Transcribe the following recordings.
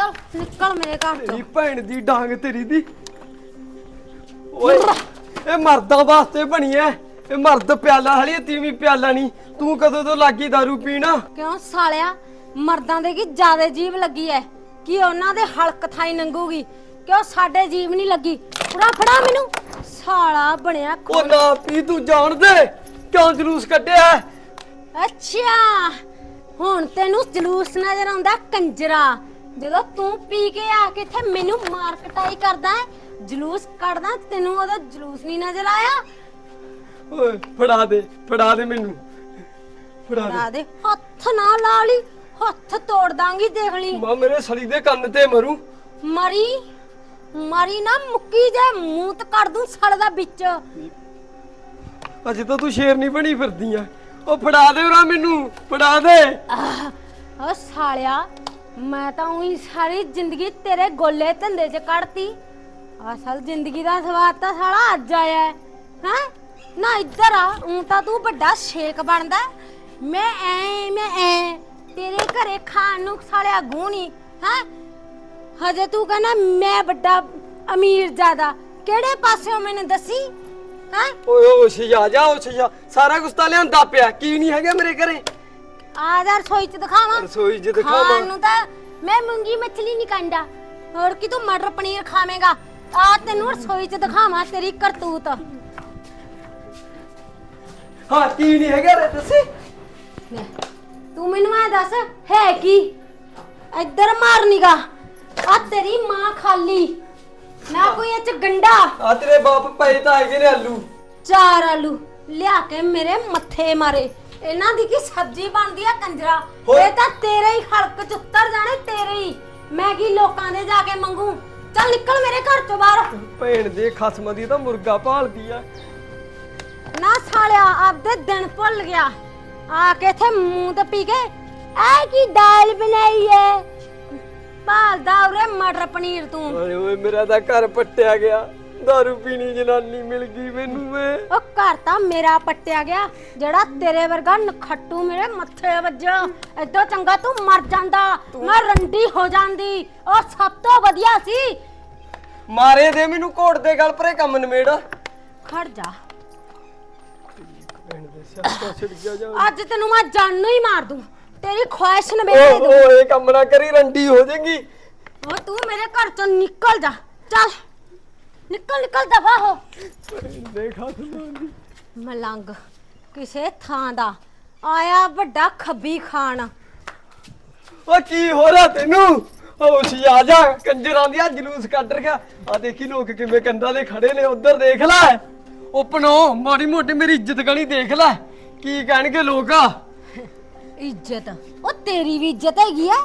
ਚੱਲ ਨਿਕਲ ਮੇਰੇ ਘਰ ਤੇਰੀ ਚੋਂ ਭੈਣ ਦੀ ਡਾਂਗ ਤੇਰੀ ਦੀ। ਓਏ ਇਹ ਮਰਦਾਂ ਵਾਸਤੇ ਬਣੀ ਐ। ਇਹ ਮਰਦ ਪਿਆਲਾ ਹਲੀ ਤੀਵੀਂ ਪਿਆਲਾ ਨਹੀਂ। ਤੂੰ ਕਦੋਂ ਤੋਂ ਲੱਗੀ दारू ਪੀਣਾ? ਕਿਉਂ ਸਾਲਿਆ? ਮਰਦਾਂ ਦੇ ਕੀ ਜਿਆਦੇ ਜੀਵ ਲੱਗੀ ਐ? ਕਿ ਉਹਨਾਂ ਦੇ ਹਲਕ ਥਾਈ ਨੰਗੂਗੀ? ਕਿਉਂ ਸਾਡੇ ਜੀਵ ਨਹੀਂ ਲੱਗੀ? ਪੂਰਾ ਫੜਾ ਮੈਨੂੰ। ਸਾਲਾ ਬਣਿਆ ਉਹ ਖੋਲ ਨਾ ਪੀ ਤੂੰ ਜਾਣ ਦੇ। ਕਿਉਂ ਜਲੂਸ ਕੱਢਿਆ? ਹੈ? ਅੱਛਾ। ਹੁਣ ਤੈਨੂੰ ਜਲੂਸ ਨਜ਼ਰ ਆਉਂਦਾ ਕੰਜਰਾ। ਜਦੋਂ ਤੂੰ ਪੀ ਕੇ ਆ ਕੇ ਇੱਥੇ ਮੈਨੂੰ ਮਾਰ ਕਟਾਈ ਕਰਦਾ ਹੈ ਜਲੂਸ ਕੱਢਦਾ ਤੈਨੂੰ ਉਹਦਾ ਜਲੂਸ ਨਹੀਂ ਨਜ਼ਰ ਆਇਆ? ਓਏ ਫੜਾ ਦੇ ਫੜਾ ਦੇ ਮੈਨੂੰ। ਫੜਾ ਦੇ। ਹੱਥ ਨਾ ਲਾ ਲਈ ਹੱਥ ਤੋੜ ਦਾਂਗੀ ਦੇਖ ਲਈ। ਮਾਂ ਮੇਰੇ ਸਲੀ ਦੇ ਕੰਨ ਤੇ ਮਰੂ। ਮਰੀ ਮਰੀ ਨਾ ਮੁੱਕੀ ਜੇ ਮੂੰਹ ਤੇ ਕੱਢ ਦੂੰ ਸੜ ਦਾ ਵਿੱਚ। ਅਜੇ ਤਾਂ ਤੂੰ ਸ਼ੇਰ ਨਹੀਂ ਬਣੀ ਫਿਰਦੀ ਆ। ਉਹ ਫੜਾ ਦੇ ਉਰਾ ਮੈਨੂੰ ਫੜਾ ਦੇ। ਓ ਸਾਲਿਆ। ਮੈਂ ਤਾਂ ਉਹੀ ਸਾਰੀ ਜ਼ਿੰਦਗੀ ਤੇਰੇ ਗੋਲੇ ਧੰਦੇ 'ਚ ਕੱਢਤੀ। ਅਸਲ ਜ਼ਿੰਦਗੀ ਦਾ ਸਵਾਦ ਤਾਂ ਸਾਲਾ ਅੱਜ ਆਇਆ ਹੈ। ਹੈਂ? ਨਾ ਇੱਧਰ ਆ, ਉਂ ਤਾਂ ਤੂੰ ਵੱਡਾ ਸ਼ੇਕ ਬਣਦਾ ਮੈਂ ਐ ਮੈਂ ਐ, ਤੇਰੇ ਘਰੇ ਖਾਣ ਨੂੰ ਸਾਲਿਆ ਗੂਣੀ ਹੈ ਹਜੇ ਤੂੰ ਕਹਿੰਦਾ ਮੈਂ ਵੱਡਾ ਅਮੀਰ ਜ਼ਿਆਦਾ, ਕਿਹੜੇ ਪਾਸਿਓਂ ਮੈਨੂੰ ਦੱਸੀ? ਹੈ? ਓਏ ਓ ਸ਼ਿਆ ਜਾ ਓ ਸ਼ਿਆ ਸਾਰਾ ਕੁਛ ਤਾਂ ਲਿਆਂਦਾ ਪਿਆ, ਕੀ ਨਹੀਂ ਹੈਗਾ ਮੇਰੇ ਘਰੇ? ਆ ਜਾ ਰਸੋਈ 'ਚ ਦਿਖਾਵਾਂ। ਰਸੋਈ 'ਚ ਖਾਣ ਦਿਖਾਵਾਂ ਨੂੰ ਤਾਂ ਮੈਂ ਮੂੰਗੀ ਮੱਛਲੀ ਨਹੀਂ ਕੰਡਾ। ਹੋਰ ਕੀ ਤੂੰ ਮਟਰ ਪਨੀਰ ਖਾਵੇਂਗਾ। ਆ ਤੈਨੂੰ ਰਸੋਈ 'ਚ ਦਿਖਾਵਾਂ ਤੇਰੀ ਕਰਤੂਤ। ਹਾਂ ਕੀ ਨਹੀਂ ਹੈਗਾ ਰੇ ਦੱਸੇ? ਲੈ, ਤੂੰ ਮੈਨੂੰ ਐ ਦੱਸ ਹੈ ਕੀ? ਇੱਧਰ ਮਾਰ ਨਿਗਾ। ਆ ਤੇਰੀ ਮਾਂ ਖਾਲੀ। ਨਾ ਕੋਈ ਇਹ ਚ ਗੰਡਾ। ਆ ਤੇਰੇ ਬਾਪ ਪਏ ਤਾਂ ਹੈਗੇ ਨੇ ਆਲੂ। ਚਾਰ ਆਲੂ ਲਿਆ ਕੇ ਮੇਰੇ ਮੱਥੇ ਮਾਰੇ। ਇਹਨਾਂ ਦੀ ਕੀ ਸਬਜ਼ੀ ਬਣਦੀ ਆ ਕੰਜਰਾ? ਹੋਰ? ਇਹ ਤਾਂ ਤੇਰੇ ਹੀ ਹਲਕ ਚ ਉੱਤਰ ਜਾਣੇ ਤੇਰੇ ਹੀ। ਮੈਂ ਕੀ ਲੋਕਾਂ ਦੇ ਜਾ ਕੇ ਮੰਗੂ? ਚੱਲ ਨਿਕਲ ਮੇਰੇ ਘਰ ਤੋਂ ਬਾਹਰ। ਭੈਣ ਦੇ ਖਸਮ ਦੀ ਤਾਂ ਮੁਰਗਾ ਭਾਲਦੀ ਆ। ਨਾ ਸਾਲਿਆ ਆਪਦੇ ਦਿਨ ਭੁੱਲ ਗਿਆ। ਆ ਕੇ ਇੱਥੇ ਮੂੰਹ ਤੇ ਪੀ ਕੇ ਐ ਕੀ ਦਾਲ ਬਣਾਈ ਐ? ਭਾਲਦਾ ਉਰੇ ਮਟਰ ਪਨੀਰ ਤੂੰ। ਓਏ ਓਏ ਮੇਰਾ ਤਾਂ ਘਰ ਪੱਟਿਆ ਗਿਆ। दारू ਪੀਣੀ ਜਨਾਨੀ ਮਿਲ ਗਈ ਮੈਨੂੰ ਵੇ ਉਹ ਘਰ ਤਾਂ ਮੇਰਾ ਪੱਟਿਆ ਗਿਆ ਜਿਹੜਾ ਤੇਰੇ ਵਰਗਾ ਨਖੱਟੂ ਮੇਰੇ ਮੱਥੇ ਵੱਜਾ ਐਦੋਂ ਚੰਗਾ ਤੂੰ ਮਰ ਜਾਂਦਾ ਮੈਂ ਰੰਡੀ ਹੋ ਜਾਂਦੀ ਉਹ ਸਭ ਤੋਂ ਵਧੀਆ ਸੀ ਮਾਰੇ ਦੇ ਮੈਨੂੰ ਕੋਟ ਦੇ ਗਲ ਪਰੇ ਕੰਮ ਨਵੇੜ ਖੜ ਜਾ ਅੱਜ ਤੈਨੂੰ ਮੈਂ ਜਾਨੂ ਹੀ ਮਾਰ ਦੂੰ ਤੇਰੀ ਖੁਆਇਸ਼ ਨਵੇੜੇ ਦੂੰ ਓ ਇਹ ਕੰਮ ਨਾ ਕਰੀ ਰੰਡੀ ਹੋ ਜਾਏਗੀ ਉਹ ਤੂੰ ਮੇਰੇ ਘਰ ਚੋਂ ਨਿਕਲ ਜਾ ਚੱਲ ਨਿਕਲ ਨਿਕਲ ਦਫਾ ਹੋ ਦੇਖ ਲਾਉਂਦੀ ਮਲੰਗ ਕਿਸੇ ਥਾਂ ਦਾ ਆਇਆ ਵੱਡਾ ਖੱਬੀ ਖਾਨ ਓ ਕੀ ਹੋ ਰਿਹਾ ਤੈਨੂੰ? ਓ ਆ ਜਾ ਕੰਜਰਾਂ ਦੀ ਆ ਜਲੂਸ ਕੱਢ ਰਿਹਾ। ਆ ਦੇਖੀ ਲੋਕ ਕਿਵੇਂ ਕੰਧਾਂ ਦੇ ਖੜੇ ਨੇ ਉਧਰ ਦੇਖ ਲੈ। ਉਪਨੋ ਮਾੜੀ ਮੋਟੀ ਮੇਰੀ ਇੱਜ਼ਤ ਗਣੀ ਦੇਖ ਲੈ। ਕੀ ਕਹਿਣਗੇ ਲੋਕ ਇੱਜ਼ਤ? ਉਹ ਤੇਰੀ ਵੀ ਇੱਜ਼ਤ ਹੈਗੀ ਆ?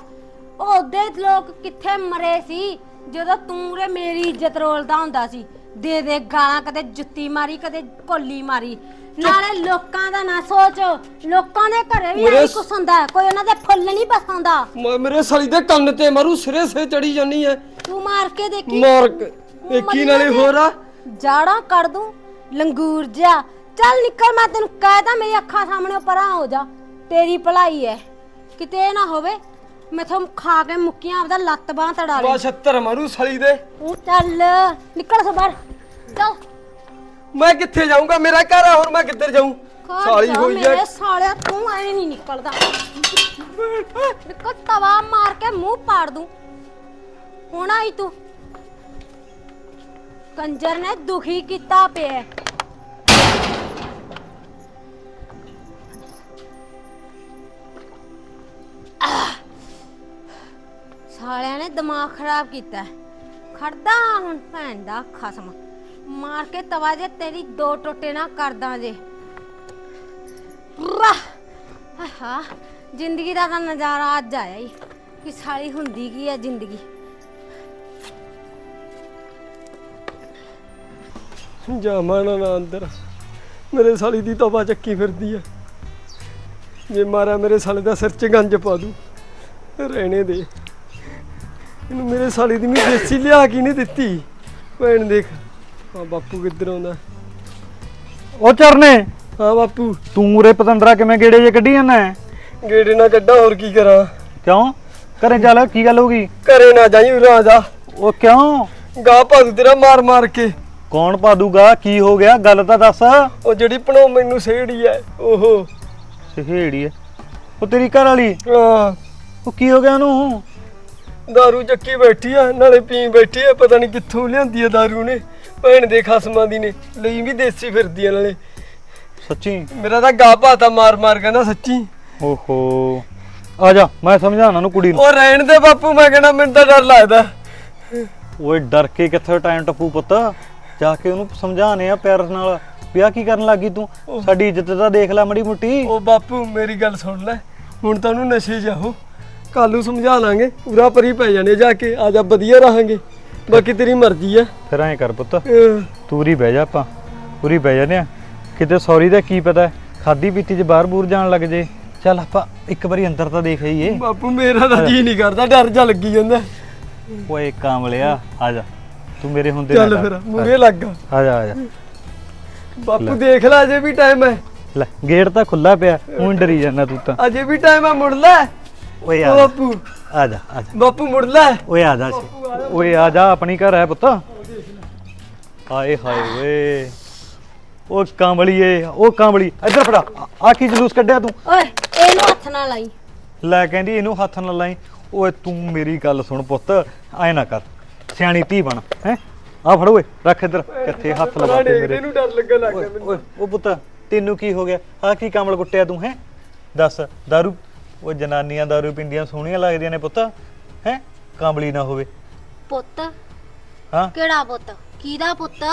ਉਹਦੇ ਲੋਕ ਕਿੱਥੇ ਮਰੇ ਸੀ? ਜਦੋਂ ਤੂੰ ਰੇ ਮੇਰੀ ਇੱਜ਼ਤ ਰੋਲਦਾ ਹੁੰਦਾ ਸੀ ਦੇ ਦੇ ਗਾਲਾਂ ਕਦੇ ਜੁੱਤੀ ਮਾਰੀ ਕਦੇ ਕੋਲੀ ਮਾਰੀ। ਨਾਲੇ ਲੋਕਾਂ ਦਾ ਨਾ ਸੋਚ ਲੋਕਾਂ ਦੇ ਘਰੇ ਵੀ ਮੇਰੇ ਆਈ ਕੁਛ ਹੁੰਦਾ ਹੈ, ਕੋਈ ਉਹਨਾਂ ਦੇ ਫੁੱਲ ਨਹੀਂ ਪਸਾਉਂਦਾ ਮ- ਮੇਰੇ ਸਲੀ ਦੇ ਕੰਨ ਤੇ ਮਰੂ ਸਿਰੇ ਸੇ ਚੜੀ ਜਾਨੀ ਐ। ਤੂੰ ਮਾਰ ਕੇ ਦੇਖੀ। ਮਾਰਕ ਇੱਕੀ ਨਾਲੇ ਹੋਰ ਆ। ਜਾੜਾਂ ਕੱਢ ਦੂੰ ਲੰਗੂਰ ਜਾ ਚੱਲ ਨਿਕਲ ਮੈਂ ਤੈਨੂੰ ਕਹਿਦਾ ਮੇਰੀ ਅੱਖਾਂ ਸਾਹਮਣੇ ਪਰਾਂ ਹੋ ਜਾ। ਤੇਰੀ ਭਲਾਈ ਐ। ਕਿਤੇ ਇਹ ਨਾ ਹੋਵੇ ਮੈਥੋਂ ਖਾ ਕੇ ਮੁੱਕੀਆਂ ਆਪਦਾ ਲੱਤ ਬਾਹ ਤੜਾ ਲੈ ਵਾ 76 ਮਰੂ ਸਲੀ ਦੇ। ਤੂੰ ਚੱਲ ਨਿਕਲ ਸੇ ਬਾਹਰ। ਚੱਲ ਮੈਂ ਕਿੱਥੇ ਜਾਊਂਗਾ? ਮੇਰਾ ਘਰ ਆ ਹੁਣ ਮੈਂ ਕਿੱਧਰ ਜਾਊਂ? ਘਰ ਸਾਲੀ ਜਾ, ਹੋਈ ਐ ਮੇਰੇ ਸਾਲਿਆ ਤੂੰ ਐ ਨਹੀਂ ਨਿਕਲਦਾ। ਨਿਕਲ ਤਵਾ ਮਾਰ ਕੇ ਮੂੰਹ ਪਾੜ ਦੂੰ। ਹੁਣ ਆਈ ਤੂੰ। ਕੰਜਰ ਨੇ ਦੁਖੀ ਕੀਤਾ ਪਿਆ। ਹੈ। ਆਹ! ਸਾਲਿਆਂ ਨੇ ਦਿਮਾਗ ਖਰਾਬ ਕੀਤਾ। ਹੈ। ਖੜਦਾ ਹੁਣ ਭੈਣ ਦਾ ਖਸਮ। ਮਾਰ ਕੇ ਤਵਾ ਜੇ ਤੇਰੀ ਦੋ ਟੋਟੇ ਨਾ ਕਰਦਾ ਜੇ। ਵਾਹ ਹਾਂ ਜ਼ਿੰਦਗੀ ਦਾ ਤਾਂ ਨਜ਼ਾਰਾ ਅੱਜ ਆਇਆ ਹੀ ਕਿ ਸਾਲੀ ਹੁੰਦੀ ਕੀ ਹੈ ਜ਼ਿੰਦਗੀ? ਜਾਵਾਂ ਨਾ ਨਾ ਅੰਦਰ। ਮੇਰੇ ਸਾਲੀ ਦੀ ਤਵਾ ਚੱਕੀ ਫਿਰਦੀ ਆ। ਜੇ ਮਾਰਾ ਮੇਰੇ ਸਾਲੇ ਦਾ ਸਿਰ ਚ ਗੰਜ ਪਾ ਦੂ, ਰਹਿਣੇ ਦੇ। ਇਹਨੂੰ ਮੇਰੇ ਸਾਲੀ ਦੀ ਮੈਂ ਦੇਸੀ ਲਿਆ ਕੀ ਨਹੀਂ ਦਿੱਤੀ। ਭੈਣ ਦੇਖ ਆ ਬਾਪੂ ਕਿੱਧਰ ਆਉਂਦਾ? ਉਹ ਚਰਨੇ ਹਾਂ ਬਾਪੂ। ਤੂੰ ਉਰੇ ਪਤੰਦਰਾ ਕਿਵੇਂ ਗੇੜੇ ਜੇ ਕੱਢੀ ਜਾਂਦਾ ਗੇੜੇ ਨਾ ਕੱਢਾਂ ਹੋਰ ਕੀ ਕਰਾਂ? ਕਿਉਂ? ਘਰੇ ਚੱਲ ਕੀ ਗੱਲ ਹੋ ਗਈ? ਘਰੇ ਨਾ ਜਾਈ ਉਰਾ ਜਾ। ਉਹ ਕਿਉਂ? ਗਾ ਭਾਦੂ ਤੇਰਾ ਮਾਰ ਮਾਰ ਕੇ। ਕੌਣ ਪਾ ਦੂਗਾ? ਕੀ ਹੋ ਗਿਆ? ਗੱਲ ਤਾਂ ਦੱਸ। ਉਹ ਜਿਹੜੀ ਭਣੋ ਮੈਨੂੰ ਸੇੜੀ ਐ ਓਹੋ ਸਹੇੜੀ ਐ ਉਹ ਤੇਰੀ ਘਰ ਵਾਲੀ? ਹਾਂ। ਉਹ ਕੀ ਹੋ ਗਿਆ ਉਹਨੂੰ? ਦਾਰੂ ਚੱਕੀ ਬੈਠੀ ਆ ਨਾਲੇ ਪੀ ਬੈਠੀ ਆ ਪਤਾ ਨਹੀਂ ਕਿੱਥੋਂ ਲਿਆਂਦੀ ਆ ਦਾਰੂ ਨੇ ਭੈਣ ਦੇ ਖਸਮਾਂ ਦੀ ਨੇ ਲਈ ਵੀ ਦੇਸੀ ਫਿਰਦੀ ਆ ਨਾਲੇ ਸੱਚੀ ਮੇਰਾ ਤਾਂ ਗਾ ਭਾਤਾ ਮਾਰ ਮਾਰ ਕਹਿੰਦਾ ਸੱਚੀ ਓਹੋ ਆ ਜਾ ਮੈਂ ਸਮਝਾਉਣਾ ਨੂੰ ਕੁੜੀ ਨੂੰ ਉਹ ਰਹਿਣ ਦੇ ਬਾਪੂ ਮੈਂ ਕਹਿੰਦਾ ਮੈਨੂੰ ਤਾਂ ਡਰ ਲੱਗਦਾ ਓਏ ਡਰ ਕੇ ਕਿੱਥੇ ਟਾਈਮ ਟੱਪੂ ਪੁੱਤ ਜਾ ਕੇ ਉਹਨੂੰ ਸਮਝਾਣੇ ਆ ਪਿਆਰ ਨਾਲ ਵਿਆਹ ਕੀ ਕਰਨ ਲੱਗੀ ਤੂੰ ਸਾਡੀ ਇੱਜ਼ਤ ਤਾਂ ਦੇਖ ਲੈ ਮੜੀ ਮੁੱਟੀ ਉਹ ਬਾਪੂ ਮੇਰੀ ਗੱਲ ਸੁਣ ਲੈ ਹੁਣ ਤਾਂ ਉਹਨੂੰ ਨਸ਼ੇ ਜਾਓ ਕੱਲ ਨੂੰ ਸਮਝਾ ਲਾਂਗੇ ਪੂਰਾ ਪਰੀ ਪੈ ਜਾਣੇ ਜਾ ਕੇ ਆ ਜਾ ਵਧੀਆ ਰਹਾਂਗੇ। ਬਾਕੀ ਤੇਰੀ ਮਰਜ਼ੀ ਆ। ਫਿਰ ਐਂ ਕਰ ਪੁੱਤ ਅਹ। ਤੂਰੀ ਬਹਿ ਜਾ ਆਪਾਂ ਪੂਰੀ ਬਹਿ ਜਾਂਦੇ ਆ। ਕਿਤੇ ਸੌਰੀ ਦਾ ਕੀ ਪਤਾ ਖਾਦੀ ਪੀਤੀ ਚ ਬਾਹਰ ਬੂਰ ਜਾਣ ਲੱਗ ਜੇ। ਚੱਲ ਆਪਾਂ ਇੱਕ ਵਾਰੀ ਅੰਦਰ ਤਾਂ ਦੇਖ ਆਈਏ। ਬਾਪੂ ਮੇਰਾ ਤਾਂ ਜੀ ਨਹੀਂ ਕਰਦਾ ਡਰ ਜਾ ਲੱਗੀ ਜਾਂਦਾ। ਓਏ ਕਾਮਲਿਆ ਆ ਜਾ। ਤੂੰ ਮੇਰੇ ਹੁੰਦੇ ਚੱਲ ਨਾ ਫਿਰ ਡਰ। ਮੂਰੇ ਲੱਗ ਆ। ਜਾ ਆ ਜਾ। ਬਾਪੂ ਦੇਖ ਲੈ ਅਜੇ ਵੀ ਟਾਈਮ ਹੈ ਲੈ ਗੇਟ ਤਾਂ ਖੁੱਲਾ ਪਿਆ ਹੁਣ ਡਰੀ ਜਾਂਦਾ ਤੂੰ ਤਾਂ। ਅਜੇ ਵੀ ਟਾਈਮ ਹੈ ਮੁੜ ਲੈ। ਓਏ ਆ ਜਾ, ਬਾਪੂ। ਆ ਜਾ ਆ ਜਾ। ਬਾਪੂ ਮੁੜ ਲੈ। ਓਏ ਆ ਜਾ। ਓਏ ਆ ਜਾ ਆਪਣੀ ਘਰ ਹੈ ਪੁੱਤ। ਆਏ ਹਾਏ ਓਏ। ਉਹ ਕਾਂਬਲੀਏ ਉਹ ਕਾਂਬਲੀ। ਇੱਧਰ ਫੜਾ। ਆ- ਕੀ ਜਲੂਸ ਕੱਢਿਆ ਤੂੰ? ਓਏ ਇਹਨੂੰ ਹੱਥ ਨਾ ਲਾਈ। ਲੈ ਕਹਿੰਦੀ ਇਹਨੂੰ ਹੱਥ ਨਾਲ ਲਾਈ। ਓਏ ਤੂੰ ਮੇਰੀ ਗੱਲ ਸੁਣ ਪੁੱਤ। ਐ ਨਾ ਕਰ। ਸਿਆਣੀ ਧੀ ਬਣ ਹੈ? ਆ ਫੜ ਓਏ ਰੱਖ ਇੱਧਰ। ਕਿੱਥੇ ਹੱਥ ਲਵਾ ਕੇ ਮੇਰੇ ਇਹਨੂੰ ਡਰ ਲੱਗਣ ਲੱਗ ਗਿਆ ਓਏ ਓਏ ਉਹ ਪੁੱਤ ਤੈਨੂੰ ਕੀ ਹੋ ਗਿਆ? ਆ ਕੀ ਕਮਲ ਕੁੱਟਿਆ ਤੂੰ ਹੈ? ਦੱਸ दारू ਉਹ ਜਨਾਨੀਆਂ दारू ਪਿੰਦੀਆਂ ਸੋਹਣੀਆਂ ਲੱਗਦੀਆਂ ਨੇ ਪੁੱਤ ਹੈ? ਕਾਂਬਲੀ ਨਾ ਹੋਵੇ। ਪੁੱਤ? ਹਾਂ? ਕਿਹੜਾ ਪੁੱਤ? ਕਿਹਦਾ ਪੁੱਤ?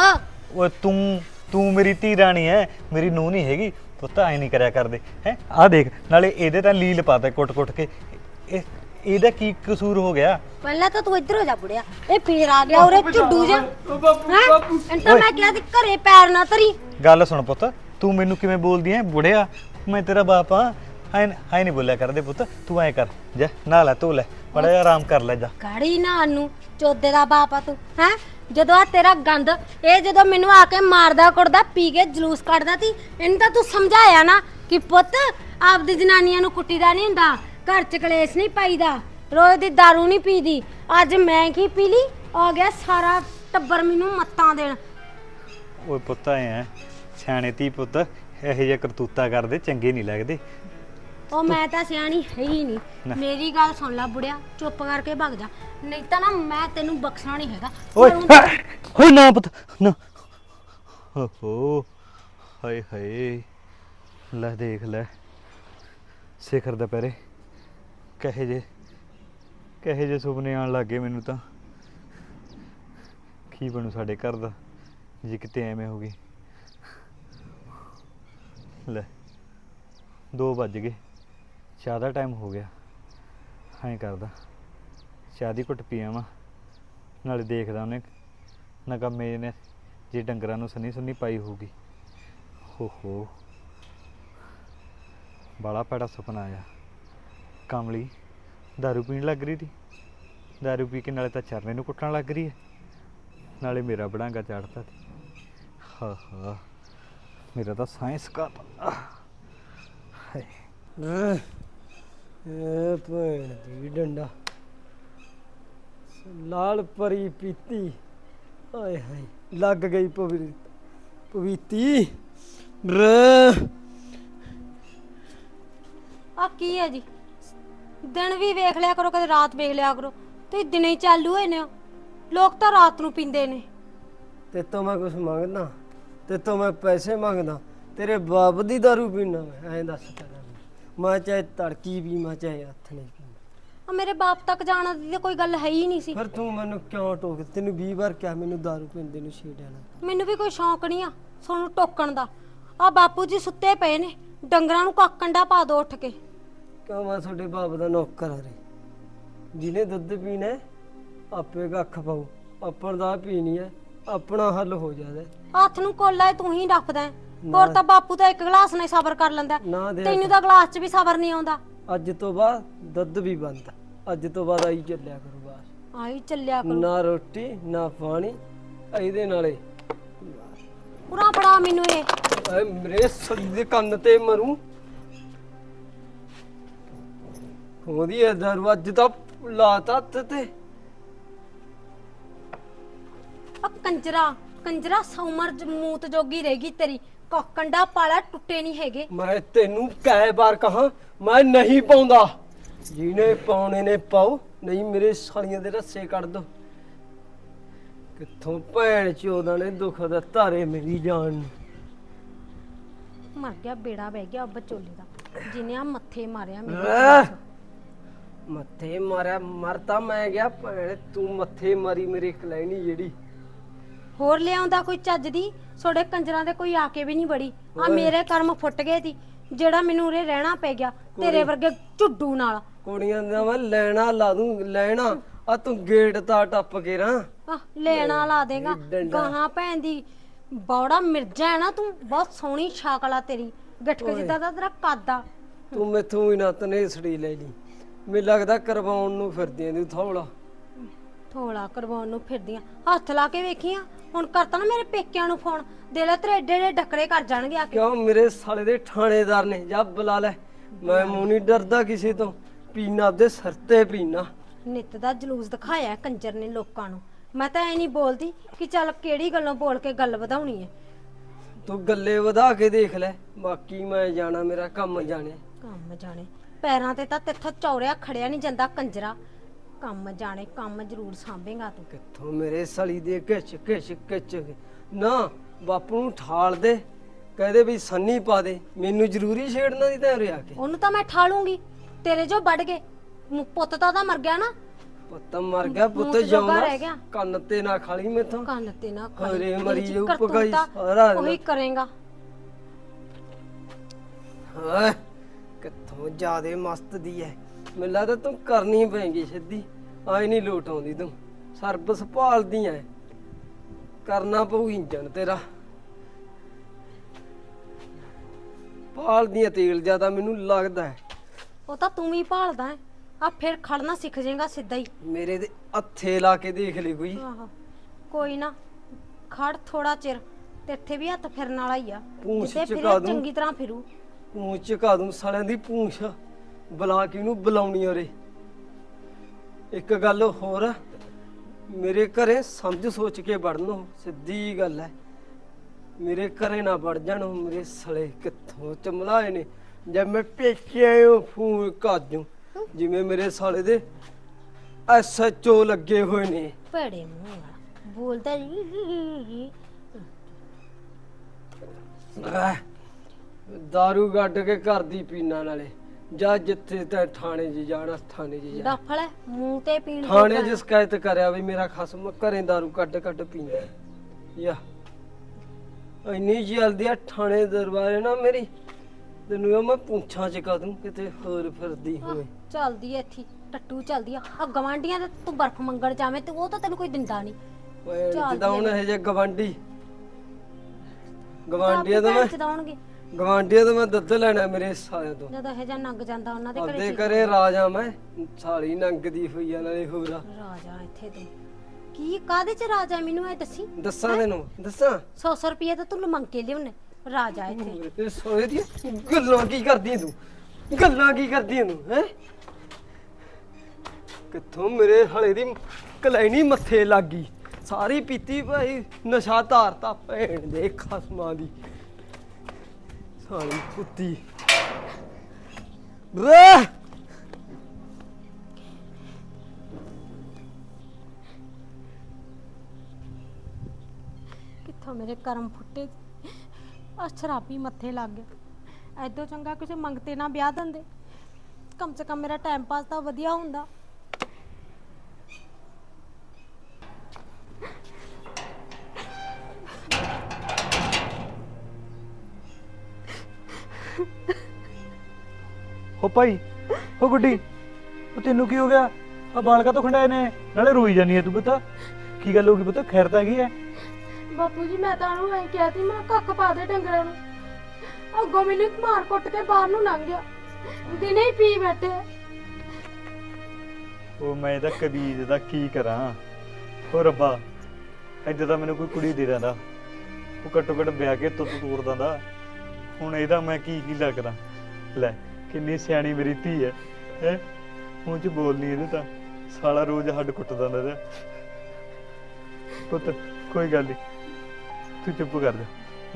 ਓਏ ਤੂੰ ਤੂੰ ਮੇਰੀ ਧੀ ਰਾਣੀ ਐ ਮੇਰੀ ਨੂੰਹ ਨਹੀਂ ਹੈਗੀ। ਪੁੱਤ ਐ ਨਹੀਂ ਕਰਿਆ ਕਰਦੇ ਹੈ? ਆਹ ਦੇਖ ਨਾਲੇ ਇਹਦੇ ਤਾਂ ਲੀਲ ਪਾਤੇ ਕੁੱਟ-ਕੁੱਟ ਕੇ। ਇਹ ਇਹਦਾ ਕੀ ਕਸੂਰ ਹੋ ਗਿਆ? ਪਹਿਲਾਂ ਤਾਂ ਤੂੰ ਇੱਧਰ ਹੋ ਜਾ ਬੁੜਿਆ। ਇਹ ਫੇਰ ਆ ਗਿਆ ਉਰੇ ਝੁੱਡੂ ਜਾ ਹੈ? ਬਾਪੂ। ਤਾਂ ਮੈਂ ਕਿਹਾ ਸੀ ਘਰੇ ਪੈਰ ਨਾ ਧਰੀ। ਗੱਲ ਸੁਣ ਪੁੱਤ ਤੂੰ ਮੈਨੂੰ ਕਿਵੇਂ ਬੋਲਦੀ ਐ? ਬੁੜਿਆ ਮੈਂ ਤੇਰਾ ਬਾਪ ਆ। ਐ ਐ ਨਹੀਂ ਬੋਲਿਆ ਕਰਦੇ ਪੁੱਤ ਤੂੰ ਐ ਕਰ ਜਾ ਨਾ ਲੈ ਧੋ ਲੈ ਬੜਾ ਜਿਹਾ ਆਰਾਮ ਕਰ ਲੈ ਜਾ। ਗਾੜੀ ਨਾ ਨੂੰ? ਚੋਦੇ ਦਾ ਬਾਪ ਆ ਤੂੰ ਹੈ? ਜਦੋਂ ਆ ਤੇਰਾ ਗੰਦ ਇਹ ਜਦੋਂ ਮੈਨੂੰ ਆ ਕੇ ਮਾਰਦਾ ਕੁੱਟਦਾ ਪੀ ਕੇ ਜਲੂਸ ਕੱਢਦਾ ਤੀ ਇਹਨੂੰ ਤਾਂ ਤੂੰ ਸਮਝਾਇਆ ਨਾ ਕਿ ਪੁੱਤ ਆਪਦੀ ਜਨਾਨੀਆਂ ਨੂੰ ਕੁੱਟੀਦਾ ਨਹੀਂ ਹੁੰਦਾ ਘਰ ਚ ਕਲੇਸ਼ ਨਹੀਂ ਪਾਈਦਾ ਰੋਜ਼ ਦੀ दारू ਨਹੀਂ ਪੀਦੀ ਅੱਜ ਮੈਂ ਕੀ ਪੀ ਲਈ? ਆ ਗਿਆ ਸਾਰਾ ਟੱਬਰ ਮੈਨੂੰ ਮੱਤਾਂ ਦੇਣ। ਓਏ ਪੁੱਤ ਐ ਸਿਆਣੇ ਧੀ ਪੁੱਤ ਇਹੋ ਜਿਹਾ ਕਰਤੂਤਾ ਕਰਦੇ ਚੰਗੇ ਨਹੀਂ ਲੱਗਦੇ। ਉਹ ਮੈਂ ਤਾਂ ਸਿਆਣੀ ਹੈ ਹੀ ਨਹੀਂ। ਮੇਰੀ ਗੱਲ ਸੁਣ ਲੈ ਬੁੜਿਆ ਚੁੱਪ ਕਰਕੇ ਭੱਗ ਜਾ। ਨਹੀਂ ਤਾਂ ਨਾ ਮੈਂ ਤੈਨੂੰ ਬਖਸ਼ਣਾ ਨਹੀਂ ਹੈਗਾ। ਓਏ ਹੋਏ ਨਾ ਪੁੱਤ ਨਾ। ਓਹੋ ਹਾਏ ਹਾਏ। ਲੈ ਦੇਖ ਲੈ। ਸਿਖਰ ਦੁਪਹਿਰੇ। ਕਹੇ ਜੇ ਕਹੇ ਜੇ ਸੁਪਨੇ ਆਣ ਲੱਗੇ ਮੈਨੂੰ ਤਾਂ। ਕੀ ਬਣੂ ਸਾਡੇ ਘਰ ਦਾ? ਜੇ ਕਿਤੇ ਐਵੇਂ ਹੋ ਗਈ ਲੈ 2 ਵੱਜ ਗਏ। ਚਾਹ ਦਾ ਟਾਈਮ ਹੋ ਗਿਆ ਐਂ ਕਰਦਾ ਚਾਹ ਦੀ ਘੁੱਟ ਪੀ ਆਵਾਂ ਨਾਲੇ ਦੇਖਦਾ ਉਹਨੇ ਨਕਮੇ ਨੇ ਜੇ ਡੰਗਰਾਂ ਨੂੰ ਸੰਨੀ ਸੁੰਨੀ ਪਾਈ ਹੋਊਗੀ ਹੋ ਹੋ ਬੜਾ ਪੈੜਾ ਸੁਪਨਾ ਆਇਆ ਕਮਲੀ दारू ਪੀਣ ਲੱਗ ਰਹੀ ਸੀ दारू ਪੀ ਕੇ ਨਾਲੇ ਤਾਂ ਚਰਨੇ ਨੂੰ ਕੁੱਟਣ ਲੱਗ ਰਹੀ ਹੈ ਨਾਲੇ ਮੇਰਾ ਬੜਾਂਗਾ ਚੜਤਾ ਸੀ ਹਾ ਹਾ ਮੇਰਾ ਤਾਂ ਸਾਇੰਸ ਕਾ ਹਾਏ ਇਹ ਭੈਣ ਦੀ ਡੰਡਾ। ਲਾਲ ਪਰੀ ਪੀਤੀ। ਹਾਏ ਹਾਏ ਲੱਗ ਗਈ ਪਵੀ ਪਵੀਤੀ। ਰ ਆ ਕੀ ਹੈ ਜੀ? ਦਿਨ ਵੀ ਵੇਖ ਲਿਆ ਕਰੋ ਕਦੇ ਰਾਤ ਵੇਖ ਲਿਆ ਕਰੋ। ਤੇ ਦਿਨੇ ਹੀ ਚਾਲੂ ਹੋਏ ਨੇ। ਲੋਕ ਤਾਂ ਰਾਤ ਨੂੰ ਪੀਂਦੇ ਨੇ। ਤੇ ਤੋਂ ਮੈਂ ਕੁਝ ਮੰਗਦਾ ਤੇ ਤੋਂ ਮੈਂ ਪੈਸੇ ਮੰਗਦਾ ਤੇਰੇ ਬਾਪ ਦੀ ਦਾਰੂ ਪੀਣਾ ਮੈਂ ਐਂ ਦੱਸ ਤੈਨੂੰ ਮੈਂ ਚਾਹੇ ਤੜਕੀ ਵੀ ਮੈਂ ਚਾਹੇ ਹੱਥ ਨਹੀਂ ਪੀਣਾ ਆ ਮੇਰੇ ਬਾਪ ਤੱਕ ਜਾਣਾ ਦੀ ਤਾਂ ਕੋਈ ਗੱਲ ਹੈ ਹੀ ਨਹੀਂ ਸੀ। ਫਿਰ ਤੂੰ ਮੈਨੂੰ ਕਿਉਂ ਟੋਕ ਤੈਨੂੰ 20 ਵਾਰ ਕਿਹਾ ਮੈਨੂੰ ਦਾਰੂ ਪੀਂਦੇ ਨੂੰ ਛੇੜਿਆ ਨਾ। ਮੈਨੂੰ ਵੀ ਕੋਈ ਸ਼ੌਂਕ ਨਹੀਂ ਆ ਤੁਹਾਨੂੰ ਟੋਕਣ ਦਾ। ਆ ਬਾਪੂ ਜੀ ਸੁੱਤੇ ਪਏ ਨੇ ਡੰਗਰਾਂ ਨੂੰ ਕੱਕੰਡਾ ਪਾ ਦੋ ਉੱਠ ਕੇ। ਕਿਉਂ ਮੈਂ ਤੁਹਾਡੇ ਬਾਪ ਦਾ ਨੌਕਰ ਆ ਰੇ? ਜਿਹਨੇ ਦੁੱਧ ਪੀਣਾ ਹੈ, ਆਪੇ ਕੱਖ ਪਾਉ ਆਪਣ ਦਾ ਪੀਣੀ ਹੈ ਆਪਣਾ ਹੱਲ ਹੋ ਜਾਦਾ ਹੱਥ ਨੂੰ ਕੋਲਾ ਤੂੰ ਹੀ ਰੱਖਦਾ ਹੈ। ਹੋਰ ਤਾਂ ਬਾਪੂ ਤਾਂ ਇੱਕ ਗਲਾਸ ਨਾਲ ਹੀ ਸਬਰ ਕਰ ਲੈਂਦਾ। ਹੈ। ਨਾ ਦੇ ਤੈਨੂੰ ਤਾਂ ਗਲਾਸ 'ਚ ਵੀ ਸਬਰ ਨਹੀਂ ਆਉਂਦਾ। ਅੱਜ ਤੋਂ ਬਾਅਦ ਦੁੱਧ ਵੀ ਬੰਦ। ਅੱਜ ਤੋਂ ਬਾਅਦ ਆਈ ਚੱਲਿਆ ਕਰੂ ਬਸ। ਆਈ ਚੱਲਿਆ ਕਰੋ। ਨਾ ਰੋਟੀ ਨਾ ਪਾਣੀ ਇਹਦੇ ਨਾਲੇ ਪੂਰਾ ਫੜਾ ਮੈਨੂੰ ਇਹ। ਓਏ ਮੇਰੇ ਸੱਜ ਕੰਨ ਤੇ ਮਰੂ। ਹੋਦੀ ਐ ਦਾਰੂ ਅੱਜ ਤਾਂ ਲਾਤਾ ਹੱਥ ਤੇ। ਆ ਕੰਜਰਾ ਕੰਜਰਾ ਸੌਮਰ ਜ- ਮੂਤ ਜੋਗੀ ਰਹੇਗੀ ਤੇਰੀ। ਕ- ਕੰਡਾ ਪਾਲਾ ਟੁੱਟੇ ਨਹੀਂ ਹੈਗੇ। ਮੈਂ ਤੈਨੂੰ ਕਈ ਵਾਰ ਕਹਾ ਮੈਂ ਨਹੀਂ ਪਾਉਂਦਾ। ਜਿਹਨੇ ਪਾਉਣੇ ਨੇ ਪਾਓ ਨਹੀਂ ਮੇਰੇ ਸਾਲੀਆਂ ਦੇ ਰੱਸੇ ਕੱਢ ਦੋ। ਕਿੱਥੋਂ ਭੈਣ ਚੋਦਾਂ ਨੇ ਦੁੱਖ ਦਾ ਧਾਰੇ ਮੇਰੀ ਜਾਨ ਨੂੰ? ਮਰ ਗਿਆ ਬੇੜਾ ਬਹਿ ਗਿਆ ਬਚੋਲੇ ਦਾ। ਜਿਹਨੇ ਆ ਮੱਥੇ ਮਾਰਿਆ! ਮੇਰੇ ਮੱਥੇ ਮਾਰਿਆ ਮਰਤਾ ਮੈਂ ਗਿਆ ਭੈਣ ਤੂੰ ਮੱਥੇ ਮਾਰੀ ਮੇਰੇ ਕਲੈਣੀ ਜਿਹੜੀ। ਹੋਰ ਲਿਆਉਂਦਾ ਕੋਈ ਚੱਜ ਦੀ? ਤੁਹਾਡੇ ਕੰਜਰਾਂ ਦੇ ਕੋਈ ਆ ਕੇ ਵੀ ਨਹੀਂ ਬੜੀ ਆ ਓਏ। ਮੇਰੇ ਕਰਮ ਫੁੱਟ ਗਏ ਸੀ। ਜਿਹੜਾ ਮੈਨੂੰ ਉਰੇ ਰਹਿਣਾ ਪੈ ਗਿਆ ਤੇਰੇ ਵਰਗੇ ਝੁੱਡੂ ਨਾਲ। ਕੁੜੀਆਂ ਦਾ ਮੈਂ ਲੈਣਾ ਲਾ ਦੂੰ ਲੈਣਾ। ਆ ਤੂੰ ਗੇਟ ਤਾਂ ਟੱਪ ਕੇ ਰਾਂ ਆ ਲੈਣਾ ਲਾ ਦੇਗਾ। ਡੰਡਾ। ਗਾਹਾਂ ਭੈਣ ਦੀ ਬੌੜਾ ਮਿਰਜਾ ਹੈ ਨਾ ਤੂੰ। ਬਹੁਤ ਸੋਹਣੀ ਸ਼ਕਲ ਆ ਤੇਰੀ। ਗਟਕ। ਜਿੱਦਾਂ ਦਾ ਤੇਰਾ ਕੱਦ ਆ। ਤੂੰ ਮੈਥੋਂ ਹੀ ਨਾ ਤਨੇਸੜੀ ਲੈ ਲਈ। ਮੈਨੂੰ ਲੱਗਦਾ ਕਰਵਾਉਣ ਨੂੰ ਫਿਰਦੀ ਆਂ ਤੂੰ ਥੋੜਾ ਥੋੜਾ ਕਰਵਾਉਣ ਨੂੰ ਫਿਰਦੀਆਂ। ਹੱਥ ਲਾ ਕੇ ਵੇਖੀਆਂ। ਹੁਣ ਕਰਤਾ ਨਾ ਮੇਰੇ ਪੇਕਿਆਂ ਨੂੰ ਫੋਨ। ਦੇ ਲੈ ਤੇਰੇ ਏਡੇ ਏਡੇ ਡੱਕਰੇ ਕਰ ਜਾਣਗੇ ਆ ਕੇ। ਕਿਉਂ? ਮੇਰੇ ਸਾਲੇ ਦੇ ਥਾਣੇਦਾਰ ਨੇ। ਜਾ ਬੁਲਾ ਲੈ। ਮੈਂ ਮੂੰਹ ਨਹੀਂ ਡਰਦਾ ਕਿਸੇ ਤੋਂ। ਪੀਣਾ ਆਪਦੇ ਸਿਰ ਤੇ ਪੀਣਾ ਨਿੱਤ ਦਾ ਜਲੂਸ ਦਿਖਾਇਆ ਕੰਜਰ ਨੇ ਲੋਕਾਂ ਨੂੰ। ਮੈਂ ਤਾਂ ਐ ਨਹੀਂ ਬੋਲਦੀ ਕਿ ਚੱਲ ਕਿਹੜੀ ਗੱਲੋਂ ਬੋਲ ਕੇ ਗੱਲ ਵਧਾਉਣੀ ਹੈ। ਤੂੰ ਗੱਲੇ ਵਧਾ ਕੇ ਦੇਖ ਲੈ। ਬਾਕੀ ਮੈਂ ਜਾਣਾ ਮੇਰਾ ਕੰਮ ਜਾਣੇ। ਕੰਮ ਜਾਣੇ। ਪੈਰਾਂ ਤੇ ਤਾਂ ਤੇਥੋਂ ਚੌਰਿਆ ਖੜਿਆ ਨਹੀਂ ਜਾਂਦਾ ਕੰਜਰਾ। ਕੰਮ ਜਾਣੇ ਕੰਮ ਜ਼ਰੂਰ ਸਾਂਭੇਗਾ ਤੂੰ। ਕਿੱਥੋਂ ਮੇਰੇ ਸਲੀ ਦੇ ਕਿਚ ਕਿਚ ਕਿਚ ਨਾ ਬਾਪੂ ਨੂੰ ਠਾਲ ਦੇ ਕਹਦੇ ਵੀ ਸੰਨੀ ਪਾ ਦੇ ਮੈਨੂੰ ਜ਼ਰੂਰੀ ਛੇੜਨਾ ਦੀ ਤਾਂ ਉਰੇ ਆ ਕੇ। ਉਹਨੂੰ ਤਾਂ ਮੈਂ ਠਾਲੂੰਗੀ ਤੇਰੇ ਜੋ ਵੱਢ ਗਏ ਮੁ- ਪੁੱਤ ਤਾਂ ਉਹਦਾ ਮਰ ਗਿਆ ਨਾ। ਪੁੱਤ ਮਰ ਗਿਆ ਪੁੱਤ 'ਚ ਜੋਗਾ ਜਾਉਣਾ ਰਹਿ ਗਿਆ। ਕੰਨ ਤੇ ਨਾ ਖਾਲੀ ਮੇਥੋਂ। ਕੰਨ ਤੇ ਨਾ ਅਰੇ ਖਾਲੀ। ਮਰੀ ਜਾਊ ਕਰਤੂਤ ਪਕਾਈ ਸਾਰਾ ਦਿਨ। ਉਹੀ ਕਰੇਗਾ। ਹਾਂ ਕਿੱਥੋਂ ਜਿਆਦੇ ਮਸਤ ਦੀ ਐ। ਮੈਨੂੰ ਲੱਗਦਾ ਤੂੰ ਕਰਨੀ ਪੈਂਗੀ ਸਿੱਧੀ। ਆਈ ਨਹੀਂ ਲੋਟ ਆਉਂਦੀ ਤੂੰ। ਸਰਬਸ ਭਾਲਦੀ ਐ। ਕਰਨਾ ਪਊ ਇੰਜਣ ਤੇਰਾ। ਭਾਲਦੀ ਐ ਤੇਲ ਜ਼ਿਆਦਾ ਮੈਨੂੰ ਲੱਗਦਾ ਹੈ ਉਹ ਤਾਂ ਤੂੰ ਵੀ ਭਾਲਦਾ ਹੈ ਆ ਫਿਰ ਖੜਨਾ ਸਿੱਖ ਜਾਏਗਾ ਸਿੱਧਾ ਹੀ। ਮੇਰੇ ਦੇ ਹੱਥੇ ਲਾ ਕੇ ਦੇਖ ਲੈ ਕੋਈ। ਆਹੋ। ਕੋਈ ਨਾ ਖੜ ਥੋੜਾ ਚਿਰ। ਤੇ ਇੱਥੇ ਵੀ ਹੱਥ ਫਿਰਨ ਵਾਲਾ ਹੀ ਆ। ਪੂੰਛ ਜਿੱਥੇ ਚੁਕਾ ਫਿਰੇ ਦੂੰ। ਚੰਗੀ ਤਰ੍ਹਾਂ ਫਿਰੂ। ਪੂੰਛ ਝੁਕਾ ਦੂੰ ਸਾਲਿਆਂ ਦੀ ਪੂੰਛ। ਬੁਲਾ ਕੇ ਇਹਨੂੰ ਬੁਲਾਉਣੀ ਓਰੇ ਇੱਕ ਗੱਲ ਹੋਰ ਆ, ਮੇਰੇ ਘਰੇ ਸਮਝ ਸੋਚ ਕੇ ਵੜਨੋ ਸਿੱਧੀ ਗੱਲ ਹੈ ਮੇਰੇ ਘਰੇ ਨਾ ਵੜ ਜਾਣ ਉਹ ਮੇਰੇ ਸਲੇ ਕਿੱਥੋਂ ਚਮਲਾਏ ਨੇ। ਜਦ ਮੈਂ ਪੇਕੇ ਆਇਓ ਫੂਨ ਕਾਜੂ ਜਿਵੇਂ ਮੇਰੇ ਸਾਲੇ ਦੇ ਐਸਐਚਓ ਲੱਗੇ ਹੋਏ ਨੇ। ਭੜੇ ਮੂੰਹ ਵਾਲਾ ਬੋਲਦਾ। ਆਹ, ਦਾਰੂ ਗੱਡ ਕੇ ਘਰ ਦੀ ਪੀਣਾ ਨਾਲੇ। ਜਾ ਜਿੱਥੇ ਤੈ ਥਾਣੇ 'ਚ ਜਾਣਾ ਥਾਣੇ ਜਾ ਡੱਫ ਲੈ ਮੂੰਹ ਤੇ ਪੀਣ ਥਾਣੇ। 'ਚ ਸ਼ਿਕਾਇਤ ਕਰਿਆ ਵੀ ਮੇਰਾ ਖਸਮ ਘਰੇ ਦਾਰੂ ਕੱਢ ਕੱਢ ਪੀਂਦਾ ਯਾ ਇੰਨੀ ਜਲਦੀ ਆ ਥਾਣੇ ਦਰਬਾਰੇ ਨਾ ਮੇਰੀ ਤੈਨੂੰ ਮੈਂ ਪੁੱਛਾਂ ਚ ਕਾ ਦੂੰ ਕਿਤੇ ਹੋਰ ਫਿਰਦੀ ਹੋਵੇ। ਚੱਲਦੀ ਐ ਇੱਥੇ ਟੱਟੂ ਚੱਲਦੀ ਆ। ਆ ਗਵਾਂਡੀਆਂ ਤੇ ਤੂੰ ਬਰਫ ਮੰਗਣ ਜਾਵੇਂ ਤੇ ਉਹ ਤਾਂ ਤੈਨੂੰ ਕੋਈ ਦਿੰਦਾ ਨਹੀਂ। ਓਏ ਚੱਲਦੀ ਜਿੱਦਾਂ ਹੁਣ। ਇਹ ਜੇ ਗਵਾਂਡੀ ਗਵਾਂਡੀਆਂ ਤੋਂ ਮੈਂ ਚਦਾਉਣਗੇ ਗਵਾਂਡੀਆਂ ਤੋਂ ਮੈਂ ਦੁੱਧ ਲੈਣਾ ਮੇਰੇ ਸਾਲਿਆਂ ਤੋਂ। ਜਦੋਂ ਇਹ ਜਾਂ ਨੰਗ ਜਾਂਦਾ ਉਹਨਾਂ ਦੇ ਘਰੇ ਘਰੇ ਰਾਜਾ ਮੈਂ ਸਾਲੀ ਨੰਗਦੀ ਹੋਈ ਆ ਨਾਲੇ ਹੋਰਾ ਰਾਜਾ ਇੱਥੇ ਤੂੰ। ਕੀ ਕਾਦੇ ਚ ਰਾਜਾ ਮੈਨੂੰ ਇਹ ਦੱਸੀ। ਦੱਸਾਂ ਤੈਨੂੰ ਦੱਸਾਂ? 100 100 ਰੁਪਏ ਤਾਂ ਤੂੰ ਮੰਗ ਕੇ ਲਿਆਉਣੇ। ਰਾਜਾ ਇੱਥੇ। ਤੇ ਸੋਏ ਦੀ ਗੱਲਾਂ ਕੀ ਕਰਦੀ ਤੂੰ? ਗੱਲਾਂ ਕੀ ਕਰਦੀ ਤੂੰ ਹੈ? ਕਿੱਥੋਂ ਮੇਰੇ ਹਲੇ ਦੀ ਕਲੈਣੀ ਮੱਥੇ ਲੱਗ ਗਈ। ਸਾਰੀ ਪੀਤੀ ਭਾਈ ਨਸ਼ਾ ਧਾਰਤਾ ਭੈਣ ਦੇ ਖਸਮਾਂ ਦੀ। ਸਾਲੀ ਕੁੱਤੀ ਰੇ ਕਿੱਥੋਂ ਮੇਰੇ ਕਰਮ ਫੁੱਟੇ? ਆ ਸ਼ਰਾਬੀ ਮੱਥੇ ਲੱਗ ਗਿਆ। ਐਦੋਂ ਚੰਗਾ ਕਿਸੇ ਮੰਗਤੇ ਨਾ ਵਿਆਹ ਦਿੰਦੇ। ਕਮ ਸੇ ਕਮ ਮੇਰਾ ਟਾਈਮ ਪਾਸ ਤਾਂ ਵਧੀਆ ਹੁੰਦਾ। ਭਾਈ ਹੋ ਗੁੱਡੀ ਉਹ ਤੈਨੂੰ ਕੀ ਹੋ ਗਿਆ? ਆ ਬਾਲਕਾ ਤੋਂ ਖੰਡਾਏ ਨੇ? ਨਾਲੇ ਰੋਈ ਜਾਨੀ ਹੈ ਤੂੰ ਪਤਾ। ਕੀ ਗੱਲ ਹੋ ਗਈ ਪਤਾ? ਖੈਰ ਤਾਂ ਕੀ ਹੈ ਬਾਪੂ ਜੀ ਮੈਂ ਤਾਂ ਉਹਨੂੰ ਐਂ ਕਿਹਾ ਸੀ ਮੈਂ ਕੱਖ ਪਾ ਦੇ ਡੰਗਰਾਂ ਨੂੰ। ਅੱਗੋਂ ਮੈਨੂੰ ਮਾਰ ਕੁੱਟ ਕੇ ਬਾਹਰ ਨੂੰ ਲੰਘ ਗਿਆ। ਦਿਨੇ ਹੀ ਪੀ ਬੈਠੇ ਉਹ ਮੈਂ ਇਹਦਾ ਕਬੀਜ਼ ਦਾ ਕੀ ਕਰਾਂ? ਹੋ ਰੱਬਾ ਇੱਦਾਂ ਤਾਂ ਮੈਨੂੰ ਕੋਈ ਕੁੜੀ ਦੇ ਦਿੰਦਾ। ਉਹ ਘੱਟੋ ਘੱਟ ਵਿਆਹ ਕੇ ਤੁੱਤ ਤੋੜ ਦਿੰਦਾ ਹੁਣ ਇਹਦਾ ਮੈਂ ਕੀ ਹੀਲਾ ਕਰਾਂ? ਲੈ। ਕਿੰਨੀ ਸਿਆਣੀ ਮੇਰੀ ਧੀ ਹੈ ਹੈ? ਮੂੰਹ ਚ ਬੋਲ ਨਹੀਂ ਇਹਦੇ ਤਾਂ। ਸਾਲਾ ਰੋਜ਼ ਹੱਡ ਕੁੱਟਦਾ ਹੁੰਦਾ ਪੁੱਤ ਕੋਈ ਗੱਲ ਨਹੀਂ ਤੂੰ ਚੁੱਪ ਕਰ ਜਾ।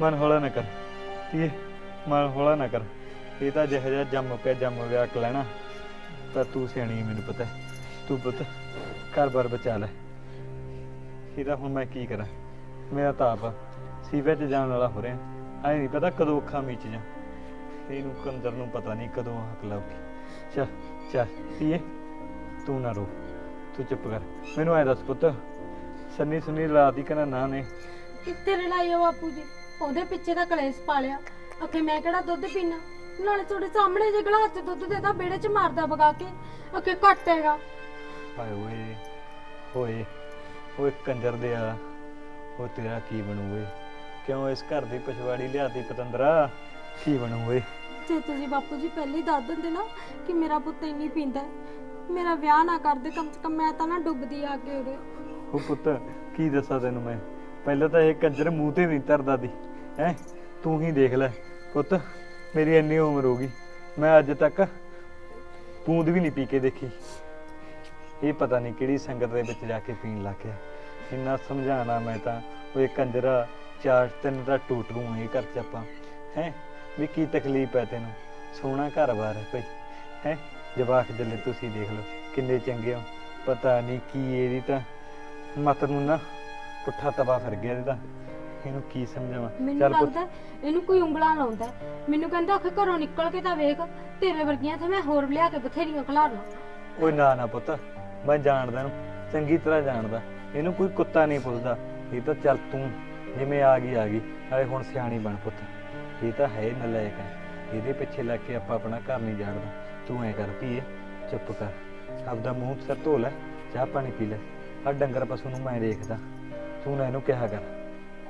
ਮਨ ਹੌਲਾ ਨਾ ਕਰ। ਧੀਏ ਮਨ ਹੌਲਾ ਨਾ ਕਰ। ਇਹ ਤਾਂ ਜਿਹੋ ਜਿਹਾ ਜੰਮ ਪਿਆ ਜੰਮ ਗਿਆ ਅਕ ਲੈਣਾ। ਤਾਂ ਤੂੰ ਸਿਆਣੀ ਹੈ, ਮੈਨੂੰ ਪਤਾ। ਹੈ। ਤੂੰ ਪੁੱਤ ਘਰ-ਬਾਰ ਬਚਾ ਲੈ। ਇਹਦਾ ਹੁਣ ਮੈਂ ਕੀ ਕਰਾਂ? ਮੇਰਾ ਤਾਂ ਆਪ ਸੀਵੇ 'ਚ ਜਾਣ ਵਾਲਾ ਹੋ ਰਿਹਾ। ਐ ਨਹੀਂ ਪਤਾ ਕਦੋਂ ਅੱਖਾਂ ਮੀਚ ਜਾ ਇਹਨੂੰ ਕੰਦਰ ਨੂੰ ਪਤਾ ਨਹੀਂ ਕਦੋਂ ਹੱਕ ਲਾਉਗੀ ਚੱਲ ਚੱਲ ਧੀਏ ਤੂੰ ਨਾ ਰੋ। ਤੂੰ ਚੁੱਪ ਕਰ। ਮੈਨੂੰ ਐ ਦੱਸ ਪੁੱਤ ਸੰਨੀ ਸੁਨੀ ਲਾਤੀ ਕਨਾ ਨਾ ਨੇ। ਤੇਰੇ ਲਈ ਉਹ ਬਾਪੂ ਜੀ ਉਹਦੇ ਪਿੱਛੇ ਦਾ ਕਲੇਸ਼ ਪਾ ਲਿਆ ਅਖੇ ਮੈਂ ਕਿਹੜਾ ਦੁੱਧ ਪੀਣਾ ਨਾਲੇ ਤੁਹਾਡੇ ਸਾਹਮਣੇ ਜੇ ਗਲਾਸ ਚ ਦੁੱਧ ਦੇਦਾ ਬੇੜੇ ਚ ਮਾਰਦਾ ਵਗਾ ਕੇ। ਅਖੇ ਘੱਟ ਹੈਗਾ। ਹਾਏ ਓਏ ਓਏ ਓਏ ਕੰਜਰ ਦੇ ਆ। ਉਹ ਤੇਰਾ ਕੀ ਬਣੂ ਓਏ? ਕਿਉਂ ਇਸ ਘਰ ਦੀ ਪਛਵਾੜੀ ਲਿਆਤੀ ਪਤੰਦਰਾ? ਕੀ ਬਣੂ ਓਏ? ਜੇ ਤੁਸੀਂ ਬਾਪੂ ਜੀ ਪਹਿਲੇ ਹੀ ਦੱਸ ਦਿੰਦੇ ਨਾ ਕਿ ਮੇਰਾ ਪੁੱਤ ਇੰਨੀ ਪੀਂਦਾ ਹੈ, ਮੇਰਾ ਵਿਆਹ ਨਾ ਕਰਦੇ ਕਮ ਸੇ ਕਮ ਮੈਂ ਤਾਂ ਨਾ ਡੁੱਬਦੀ ਆ ਕੇ ਉਰੇ। ਉਹ ਪੁੱਤ ਕੀ ਦੱਸਾਂ ਤੈਨੂੰ ਮੈਂ? ਪਹਿਲਾਂ ਤਾਂ ਇਹ ਕੰਜਰ ਮੂੰਹ ਤੇ ਨਹੀਂ ਧਰਦਾ ਦੀ ਹੈ? ਤੂੰ ਹੀ ਦੇਖ ਲੈ। ਪੁੱਤ ਮੇਰੀ ਇੰਨੀ ਉਮਰ ਹੋ ਗਈ। ਮੈਂ ਅੱਜ ਤੱਕ ਬੂੰਦ ਵੀ ਨਹੀਂ ਪੀ ਕੇ ਦੇਖੀ। ਇਹ ਪਤਾ ਨਹੀਂ ਕਿਹੜੀ ਸੰਗਤ ਦੇ ਵਿੱਚ ਜਾ ਕੇ ਪੀਣ ਲੱਗ ਗਿਆ। ਇੰਨਾ ਸਮਝਾਣਾ ਮੈਂ ਤਾਂ ਉਹ ਇਹ ਕੰਜਰਾ ਚਾਰ ਤਿੰਨ ਦਾ ਟੂਟ ਰੂ ਇਹ ਘਰ ਚ ਆਪਾਂ। ਹੈ? ਵੀ ਕੀ ਤਕਲੀਫ ਹੈ ਤੈਨੂੰ? ਸੋਹਣਾ ਘਰ-ਬਾਰ ਹੈ ਕੋਈ ਹੈ? ਜਵਾਕ ਜੱਲੇ ਤੁਸੀਂ ਦੇਖ ਲਓ ਕਿੰਨੇ ਚੰਗੇ ਹੋ। ਪਤਾ ਨਹੀਂ ਕੀ ਇਹਦੀ ਤਾਂ ਮਤ ਨੂੰ ਨਾ ਪੁੱਠਾ ਤਵਾ ਫਿਰ ਗਿਆ ਇਹਦਾ। ਇਹਨੂੰ ਕੀ ਸਮਝਾਵਾਂ? ਮੈਨੂੰ ਚੱਲ ਪੁੱਤ। ਲੱਗਦਾ ਇਹਨੂੰ ਕੋਈ ਉਂਗਲਾਂ ਲਾਉਂਦਾ। ਮੈਨੂੰ ਕਹਿੰਦਾ ਆਖੇ ਘਰੋਂ ਨਿਕਲ ਕੇ ਤਾਂ ਵੇਖ ਤੇਰੇ ਵਰਗੀਆਂ ਤੇ ਮੈਂ ਹੋਰ ਲਿਆ ਕੇ ਬਥੇਰੀਆਂ ਖਿਲਾ ਲਾਂ। ਓਏ ਨਾ ਨਾ ਪੁੱਤ। ਮੈਂ ਜਾਣਦਾ ਇਹਨੂੰ ਚੰਗੀ ਤਰ੍ਹਾਂ ਜਾਣਦਾ। ਇਹਨੂੰ ਕੋਈ ਕੁੱਤਾ ਨਹੀਂ ਪੁੱਛਦਾ। ਇਹ ਤਾਂ ਚੱਲ ਤੂੰ ਜਿਵੇਂ ਆ ਗਈ ਆ ਗਈ। ਨਾਲੇ ਹੁਣ ਸਿਆਣੀ ਬਣ ਪੁੱਤ। ਇਹ ਤਾਂ ਹੈ ਨਲਾਇਕ ਹੈ ਇਹਦੇ ਪਿੱਛੇ ਲੱਗ ਕੇ ਆਪਾਂ ਆਪਣਾ ਘਰ ਨਹੀਂ ਜਾਣਦਾ। ਤੂੰ ਐ ਕਰ ਧੀਏ, ਚੁੱਪ ਕਰ। ਆਪਦਾ ਮੂੰਹ ਸਿਰ ਧੋ ਲੈ, ਚਾਹ ਪਾਣੀ ਪੀ ਲੈ। ਆ ਡੰਗਰ ਪਸ਼ੂ ਨੂੰ ਮੈਂ ਦੇਖਦਾ। ਤੂੰ ਨਾ ਇਹਨੂੰ ਕਿਹਾ ਕਰ।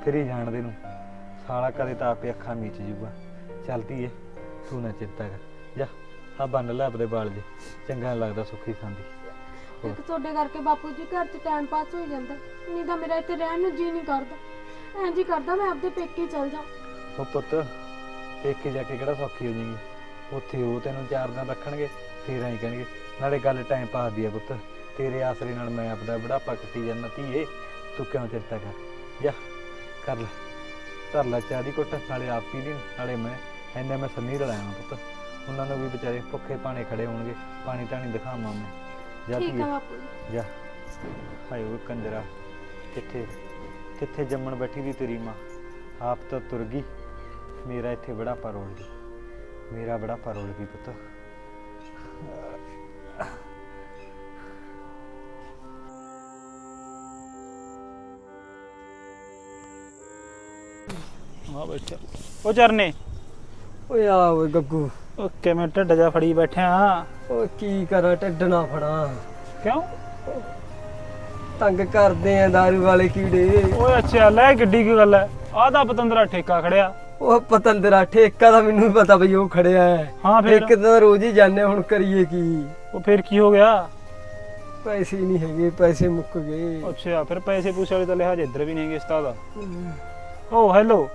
ਫਿਰ ਹੀ ਜਾਣਦੇ ਨੂੰ। ਸਾਲਾ ਕਦੇ ਤਾਂ ਆਪੇ ਅੱਖਾਂ ਮੀਚ ਜੂਗਾ ਚੱਲ ਧੀਏ, ਤੂੰ ਨਾ ਚਿੰਤਾ ਕਰ। ਜਾ ਆ ਬੰਨ ਲੈ ਆਪਣੇ ਬਾਲ ਜੇ। ਚੰਗਾ ਨੀ ਲੱਗਦਾ ਸੁੱਖੀ ਸੰਦੀ ਇੱਕ ਤੁਹਾਡੇ ਕਰਕੇ ਬਾਪੂ ਜੀ ਘਰ 'ਚ ਟਾਈਮ ਪਾਸ ਹੋ ਜਾਂਦਾ। ਨਹੀਂ ਤਾਂ ਮੇਰਾ ਇੱਥੇ ਰਹਿਣ ਨੂੰ ਜੀ ਨਹੀਂ ਕਰਦਾ। ਐਂ ਜੀ ਕਰਦਾ ਮੈਂ ਆਪਦੇ ਪੇਕੇ ਚਲ ਜਾ ਉਹ ਪੁੱਤ ਪੇਕੇ ਜਾ ਕੇ ਕਿਹੜਾ ਸੌਖੀ ਹੋ ਜਾਏਗੀ? ਉੱਥੇ ਉਹ ਤੈਨੂੰ ਚਾਰ ਦਿਨ ਰੱਖਣਗੇ ਫੇਰ ਐਂ ਕਹਿਣਗੇ ਨਾਲੇ ਗੱਲ ਟਾਈਮ ਪਾਸ ਦੀ ਆ ਪੁੱਤ। ਤੇਰੇ ਆਸਰੇ ਨਾਲ ਮੈਂ ਆਪਦਾ ਬੁਢਾਪਾ ਕੱਟੀ ਜਾਂਦਾ ਧੀਏ। ਤੂੰ ਕਿਉਂ ਚਿੰਤਾ ਕਰ ਜਾ ਕਰ ਲੈ। ਧਰ ਲੈ ਚਾਹ ਦੀ ਘੁੱਟ ਨਾਲੇ ਆਪ ਪੀ ਲਈ ਨਾਲੇ ਮੈਂ ਐਨੇ ਮੈਂ ਸੰਨੀ ਰਲਾਇਆ ਪੁੱਤ। ਉਹਨਾਂ ਨੂੰ ਵੀ ਵਿਚਾਰੇ ਭੁੱਖੇ ਪਾਣੇ ਖੜੇ ਹੋਣਗੇ ਪਾਣੀ ਟਾਣੀ ਦਿਖਾਵਾਂ ਮੈਂ। ਜਾ ਠੀਕ ਆ ਬਾਪੂ ਜਾ। ਹਾਏ ਉਹ ਕੰਜਰਾ ਕਿੱਥੇ ਕਿੱਥੇ ਜੰਮਣ ਬੈਠੀ ਦੀ ਤੇਰੀ ਮਾਂ? ਆਪ ਤਾਂ ਤੁਰ ਗਈ। ਮੇਰਾ ਇੱਥੇ ਬੜਾ ਪਰੋਲ ਗਈ ਮੇਰਾ ਬੜਾ ਪਰੋਲ ਗਈ ਪੁੱਤ। ਹਾਂ ਬੈਠਾ। ਉਹ ਚਰਨੇ। ਓਏ ਆ ਓਏ ਗੱਗੂ। ਉਹ ਕਿਵੇਂ ਢਿੱਡ ਜਾ ਫੜੀ ਬੈਠਿਆ ਓ ਕੀ ਕਰਾਂ ਢਿੱਡ ਨਾ ਫੜਾਂ। ਕਿਉਂ? ਤੰਗ ਕਰਦੇ ਆ ਦਾਰੂ ਵਾਲੇ ਕੀੜੇ। ਓਏ ਅੱਛਾ ਲੈ ਗੱਡੀ ਕੀ ਗੱਲ ਹੈ ਆਹ ਤਾਂ ਪਤੰਦਰਾ ਠੇਕਾ ਖੜਿਆ। ਉਹ ਪਤੰਦਰਾ ਠੇਕਾ ਦਾ ਮੈਨੂੰ ਵੀ ਪਤਾ ਬਈ ਉਹ ਖੜਿਆ ਹੈ। ਹਾਂ ਫਿਰ? ਇੱਕ ਤਾਂ ਰੋਜ਼ ਹੀ ਜਾਂਦੇ ਹੁਣ ਕਰੀਏ ਕੀ? ਉਹ ਫਿਰ ਕੀ ਹੋ ਗਿਆ? ਪੈਸੇ ਨਹੀਂ ਹੈਗੇ ਪੈਸੇ ਮੁੱਕ ਗਏ। ਅੱਛਾ ਫਿਰ ਪੈਸੇ ਪੂਸੇ ਵਾਲੇ ਤਾਂ ਲਿਹਾਜ਼ ਇੱਧਰ ਵੀ ਨਹੀਂ ਹੈਗੇ ਉਸਤਾਦ। ਓ ਹੈਲੋ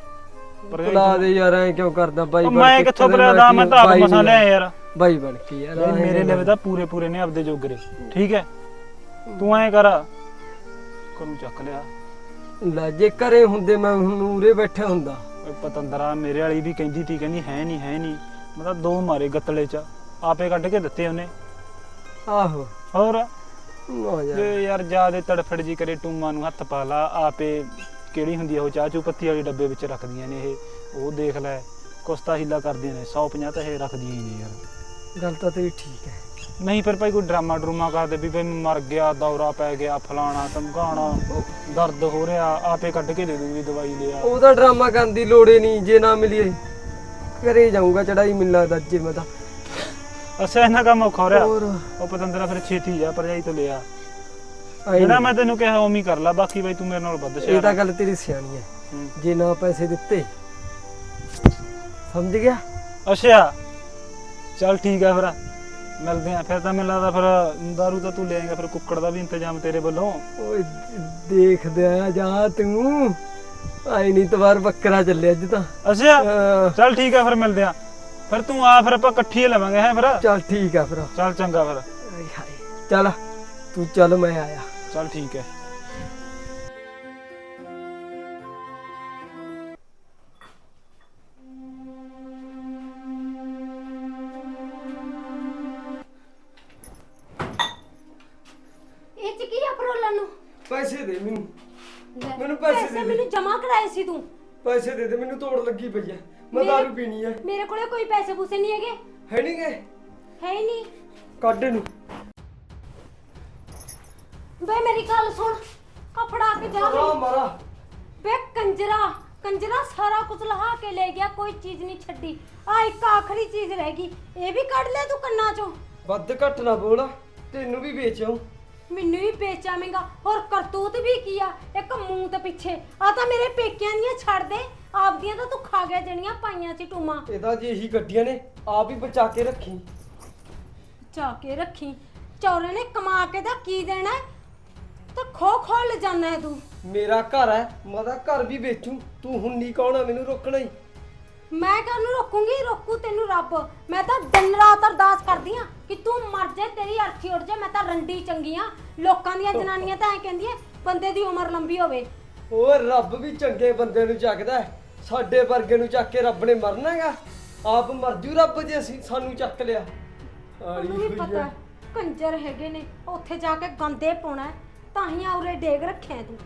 ਬੁਲਾ ਦੇ ਯਾਰ ਐ ਕਿਉਂ ਕਰਦਾ? ਬਾਈ ਮੈਂ ਕਿੱਥੋਂ ਬੁਲਾਦਾ ਮੈਂ ਤਾਂ ਆਪ ਮਸਾਂ ਲਿਆ ਯਾਰ। ਬਾਈ ਬਣ ਕੇ ਯਾਰ ਮੇਰੇ ਨਾ- ਲਈ ਤਾਂ ਪੂਰੇ ਪੂਰੇ ਨੇ ਆਪਦੇ ਜੋਗਰੇ। ਠੀਕ ਹੈ? ਤੂੰ ਐਂ ਕਰ। ਕਰੂ ਚੱਕ ਲਿਆ। ਲੈ ਜੇ ਕਰੇ ਹੁੰਦੇ ਮੈਂ ਹੁਣ ਉਰੇ ਬੈਠਾ ਹੁੰਦਾ। ਓਏ ਪਤੰਦਰਾ ਮੇਰੇ ਵਾਲੀ ਵੀ ਕਹਿੰਦੀ ਤੀ ਕਹਿੰਦੀ ਹੈ ਨਹੀਂ ਹੈ ਨਹੀਂ। ਮੈਂ ਤਾਂ ਦੋ ਮਾਰੇ ਗੱਤਲੇ ਚ। ਆਪੇ ਕੱਢ ਕੇ ਦਿੱਤੇ ਉਹਨੇ। ਆਹੋ। ਹੋਰ? ਆ ਯਾਰ। ਜੇ ਯਾਰ ਜਿਆਦੇ ਤੜਫੜ ਜੀ ਕਰੇ ਟੂਮਾਂ ਨੂੰ ਹੱਥ ਪਾ ਲਾ। ਆਪੇ ਕਿਹੜੀ ਹੁੰਦੀ ਆ ਉਹ ਚਾਹ ਚੂ ਪੱਤੀ ਵਾਲੇ ਡੱਬੇ ਵਿੱਚ ਰੱਖਦੀਆਂ ਨੇ ਇਹ। ਉਹ ਦੇਖ ਲੈ ਕੁਸਤਾ ਹਿੱਲਾ ਕਰਦੀਆਂ ਨੇ। 150 ਤਾਂ ਇਹ ਰੱਖਦੀਆਂ ਹੀ ਨੇ ਯਾਰ। ਗੱਲ ਤਾਂ ਤੇਰੀ ਠੀਕ ਹੈ। ਨਹੀਂ ਫਿਰ ਭਾਈ ਕੋਈ ਡਰਾਮਾ ਡਰੂਮਾ ਕਰਦੇ ਵੀ ਬਈ ਮਰ ਗਿਆ ਦੌਰਾ ਪੈ ਗਿਆ ਫਲਾਣਾ ਧਮਕਾਣਾ ਦਰਦ ਹੋ ਰਿਹਾ ਆਪੇ ਕੱਢ ਕੇ ਦੇ ਦੂਗੀ ਦਵਾਈ ਲਿਆ। ਉਹਦਾ ਡਰਾਮਾ ਕਰਨ ਦੀ ਲੋੜ ਹੀ ਨਹੀਂ ਜੇ ਨਾ ਮਿਲੀਏ ਘਰੇ ਜਾਊਂਗਾ ਚੜਾਈ ਮੈਨੂੰ ਲੱਗਦਾ ਜੇ ਮੈਂ ਤਾਂ। ਇਹਨਾਂ ਕੰਮ ਔਖਾ ਹੋ ਰਿਹਾ। ਹੋਰ। ਉਹ ਪਤੰਦਰਾ ਫਿਰ ਛੇਤੀ ਜਾ ਭਰਜਾਈ ਤੋਂ ਲਿਆ। ਆਈ ਜਿਹੜਾ ਮੈਂ ਤੈਨੂੰ ਕਿਹਾ ਹੀ ਕਰ ਲੈ ਬਾਕੀ ਬਈ ਤੂੰ ਮੇਰੇ ਨਾਲ ਵੱਧ ਇਹ ਤਾਂ ਗੱਲ ਤੇਰੀ ਸਿਆਣੀ ਹੈ। ਹੂੰ। ਜੇ ਨਾ ਪੈਸੇ ਦਿੱਤੇ ਸਮਝ ਗਿਆ? ਅੱਛਾ ਚੱਲ ਠੀਕ ਆ ਫਿਰ। ਮਿਲਦੇ ਆ। ਫਿਰ ਤਾਂ ਮੈਨੂੰ ਲੱਗਦਾ ਫਿਰ ਦਾਰੂ ਤਾਂ ਤੂੰ ਲੈ ਆਏਗਾ ਫਿਰ ਕੁੱਕੜ ਦਾ ਵੀ ਇੰਤਜ਼ਾਮ ਤੇਰੇ ਵੱਲੋਂ। ਓਏ ਦੇਖਦੇ ਆ ਜਾ ਤੂੰ। ਆਈ ਨਹੀਂ ਤਵਾਰ ਬੱਕਰਾ ਚੱਲਿਆ ਅੱਜ ਤਾਂ। ਅੱਛਾ ਅਹ, ਚੱਲ ਠੀਕ ਆ ਫਿਰ ਮਿਲਦੇ ਆ। ਫਿਰ ਤੂੰ ਆ ਫਿਰ ਆਪਾਂ ਇਕੱਠੀ ਹੀ ਲਵਾਂਗੇ ਹੈ ਫਿਰ? ਚੱਲ ਠੀਕ ਆ ਫਿਰ। ਚੱਲ ਚੰਗਾ ਫਿਰ। ਆਏ ਹਾਏ। ਚੱਲ ਤੂੰ ਚੱਲ ਮੈਂ ਆਇਆ। ਚੱਲ ਠੀਕ ਹੈ। ਮੈਨੂੰ। ਲੈ, ਮੈਨੂੰ ਪੈਸੇ ਦੇ ਦੇ। ਮੈਨੂੰ ਜਮਾ ਕਰਾਏ ਸੀ ਤੂੰ। ਪੈਸੇ ਦੇ ਦੇ ਮੈਨੂੰ ਤੋੜ ਲੱਗੀ ਪਈ ਐ ਮੈਂ ਮੇਰੇ- ਦਾਰੂ ਪੀਣੀ ਐ ਮੇਰੇ ਕੋਲੇ ਕੋਈ ਪੈਸੇ ਪੂਸੇ ਨਹੀਂ ਹੈਗੇ। ਹੈ ਨਹੀਂ ਹੈ ਹੀ ਨਹੀਂ। ਕੱਢ ਨੂੰ ਵੇ ਮੇਰੀ ਗੱਲ ਸੁਣ। ਫੜਾ ਕੇ ਜਾ ਮਾਰਾ ਮੈਨੂੰ। ਮਾਰਾ। ਵੇ ਕੰਜਰਾ ਕੰਜਰਾ ਸਾਰਾ ਕੁਝ ਲਹਾ ਕੇ ਲੈ ਗਿਆ ਕੋਈ ਚੀਜ਼ ਨਹੀਂ ਛੱਡੀ। ਆ ਇੱਕ ਆਖਰੀ ਚੀਜ਼ ਰਹਿ ਗਈ। ਇਹ ਵੀ ਕੱਢ ਲੈ ਤੂੰ ਕੰਨਾਂ ਚੋਂ। ਵੱਧ ਘੱਟ ਨਾ ਬੋਲ ਤੈਨੂੰ ਵੀ ਵੇਚਾਂ। ਮੈਨੂੰ ਵੀ ਵੇਚਾਵੇਂਗਾ ਹੋਰ ਕਰਤੂਤ ਵੀ ਕੀ ਆ? ਇੱਕ ਮੂੰਹ ਤੇ ਪਿੱਛੇ। ਆ ਤਾਂ ਮੇਰੇ ਪੇਕਿਆਂ ਦੀਆਂ ਛੱਡ ਦੇ। ਆਪਦੀਆਂ ਤਾਂ ਤੂੰ ਖਾ ਗਿਆ ਜਣੀਆਂ ਪਾਈਆਂ ਸੀ ਟੂਮਾ। ਇਹਦਾ ਜੇ ਇਹੀ ਗੱਡੀਆਂ ਨੇ। ਆਪ ਹੀ ਬਚਾ ਕੇ ਰੱਖੀ। ਚਾ ਕੇ ਰੱਖੀ। ਚੌਰੇ ਨੇ ਕਮਾ ਕੇ ਦਾ ਕੀ ਦੇਣਾ? ਹੈ? ਤਾਂ ਖੋ ਖੋ ਲੈ ਜਾਣਾ ਹੈ ਤੂੰ। ਮੇਰਾ ਘਰ ਹੈ। ਮੈਂ ਤਾਂ ਘਰ ਵੀ ਵੇਚੂ। ਤੂੰ ਹੁਣ ਨਹੀਂ ਕੌਣ ਮੈਨੂੰ ਰੋਕਣਾ ਹੀ। ਮੈਂ ਕਾਹਨੂੰ ਰੋਕੂੰਗੀ ਰੋਕੂ ਤੈਨੂੰ ਰੱਬ। ਮੈਂ ਤਾਂ ਦਿਨ ਰਾਤ ਅਰਦਾਸ ਕਰਦੀ ਆ ਕਿ ਤੂੰ ਮਰ ਜਾ ਤੇਰੀ ਅਰਥੀ ਉੱਡ ਜਾ ਮੈਂ ਤਾਂ ਰੰਡੀ ਚੰਗੀ ਆ। ਲੋਕਾਂ ਦੀਆਂ ਜਨਾਨੀਆਂ ਤਾਂ ਐ ਕਹਿੰਦੀਆਂ ਬੰਦੇ ਦੀ ਉਮਰ ਲੰਬੀ ਹੋਵੇ। ਉਹ ਰੱਬ ਵੀ ਚੰਗੇ ਬੰਦੇ ਨੂੰ ਚੱਕਦਾ ਹੈ। ਸਾਡੇ ਵਰਗੇ ਨੂੰ ਚੱਕ ਕੇ ਰੱਬ ਨੇ ਮਰਨਾਗਾ ਆਪ ਮਰ ਜੂ ਰੱਬ ਜੇ ਅਸੀਂ ਸਾਨੂੰ ਚੱਕ ਲਿਆ। ਆਲੀ ਉਹਨੂੰ ਵੀ ਹੋਈ ਪਤਾ ਹੈ। ਹੈ, ਕੰਜਰ ਹੈਗੇ ਨੇ ਉੱਥੇ ਜਾ ਕੇ ਗੰਦੇ ਪਾਉਣਾ ਹੈ, ਤਾਂ ਹੀ ਆਉਰੇ ਡੇਗ ਰੱਖਿਆ ਤੂੰ।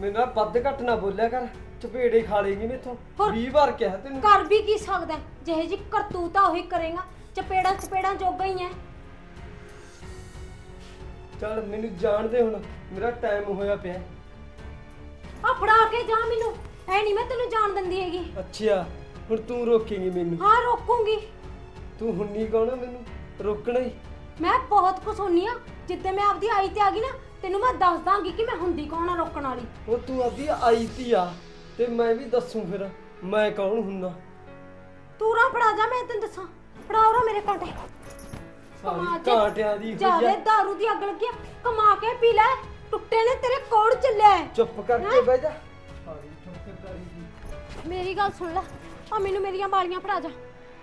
ਮੈਨੂੰ ਨਾਲ ਵੱਧ ਘੱਟ ਨਾ ਬੋਲਿਆ ਕਰ। ਚਪੇੜੇ ਖਾ ਲੇਗੀ ਮੇਥੋਂ ਹੋਰ? 20 ਵਾਰ ਕਿਹਾ ਤੈਨੂੰ। ਕਰ ਵੀ ਕੀ ਸਕਦਾ ਹੈ? ਜਿਹੇ ਜੀ ਕਰਤੂਤ ਉਹੀ ਕਰੇਗਾ। ਚਪੇੜਾ ਚਪੇੜਾ ਜੋਗਾ ਹੀ ਹੈ। ਚੱਲ ਮੈਨੂੰ ਜਾਣ ਦੇ ਹੁਣ। ਮੇਰਾ ਟਾਈਮ ਹੋਇਆ ਪਿਆ। ਆ ਫੜਾ ਕੇ ਜਾ ਮੈਨੂੰ। ਐ ਨਹੀਂ ਮੈਂ ਤੈਨੂੰ ਜਾਣ ਦਿੰਦੀ ਹੈਗੀ। ਅੱਛਾ ਹੁਣ ਤੂੰ ਰੋਕੇਂਗੀ ਮੈਨੂੰ। ਹਾਂ ਰੋਕੂੰਗੀ। ਤੂੰ ਹੁਣ ਨਹੀਂ ਕਹਣਾ ਮੈਨੂੰ? ਰੋਕਣਾ ਹੀ। ਮੈਂ ਬਹੁਤ ਕੁਛ ਹੁੰਨੀ ਆ। ਜਿੱਦੇ ਮੈਂ ਆਪਦੀ ਆਈ ਤੇ ਆ ਗਈ ਨਾ ਤੈਨੂੰ ਮੈਂ ਦੱਸ ਦਾਂਗੀ ਕਿ ਮੈਂ ਹੁੰਦੀ ਕੌਣ ਆ ਰੋਕਣ ਵਾਲੀ। ਉਹ ਤੂੰ ਆਪਦੀ ਆਈ ਤੀ ਆ। ਤੇ ਮੈਂ ਵੀ ਦੱਸੂ ਫਿਰ ਮੈਂ ਕੌਣ ਹੁੰਨਾ ਤੂੰ ਰਾਂ ਫੜਾ ਜਾ ਮੈਂ ਤੈਨੂੰ ਦੱਸਾਂ। ਫੜਾ ਉਰਾ ਮੇਰੇ ਕਾਂਟੇ। ਸਾਰੀ ਕੇ ਕਾਂਟਿਆਂ ਦੀ ਹੋਈ ਆ। ਦਾਰੂ ਦੀ ਅੱਗ ਲੱਗੀ ਆ, ਕਮਾ ਕੇ ਪੀ ਲੈ। ਟੁੱਟੇ ਨੇ ਤੇਰੇ ਕੋੜ ਚੱਲਿਆ ਹੈ। ਚੁੱਪ ਕਰਕੇ ਬਹਿ ਜਾ। ਸਾਰੀ ਠੋਕਰਦਾਰੀ ਦੀ। ਮੇਰੀ ਗੱਲ ਸੁਣ ਲੈ। ਆ ਮੈਨੂੰ ਮੇਰੀਆਂ ਬਾਲੀਆਂ ਫੜਾ ਜਾ।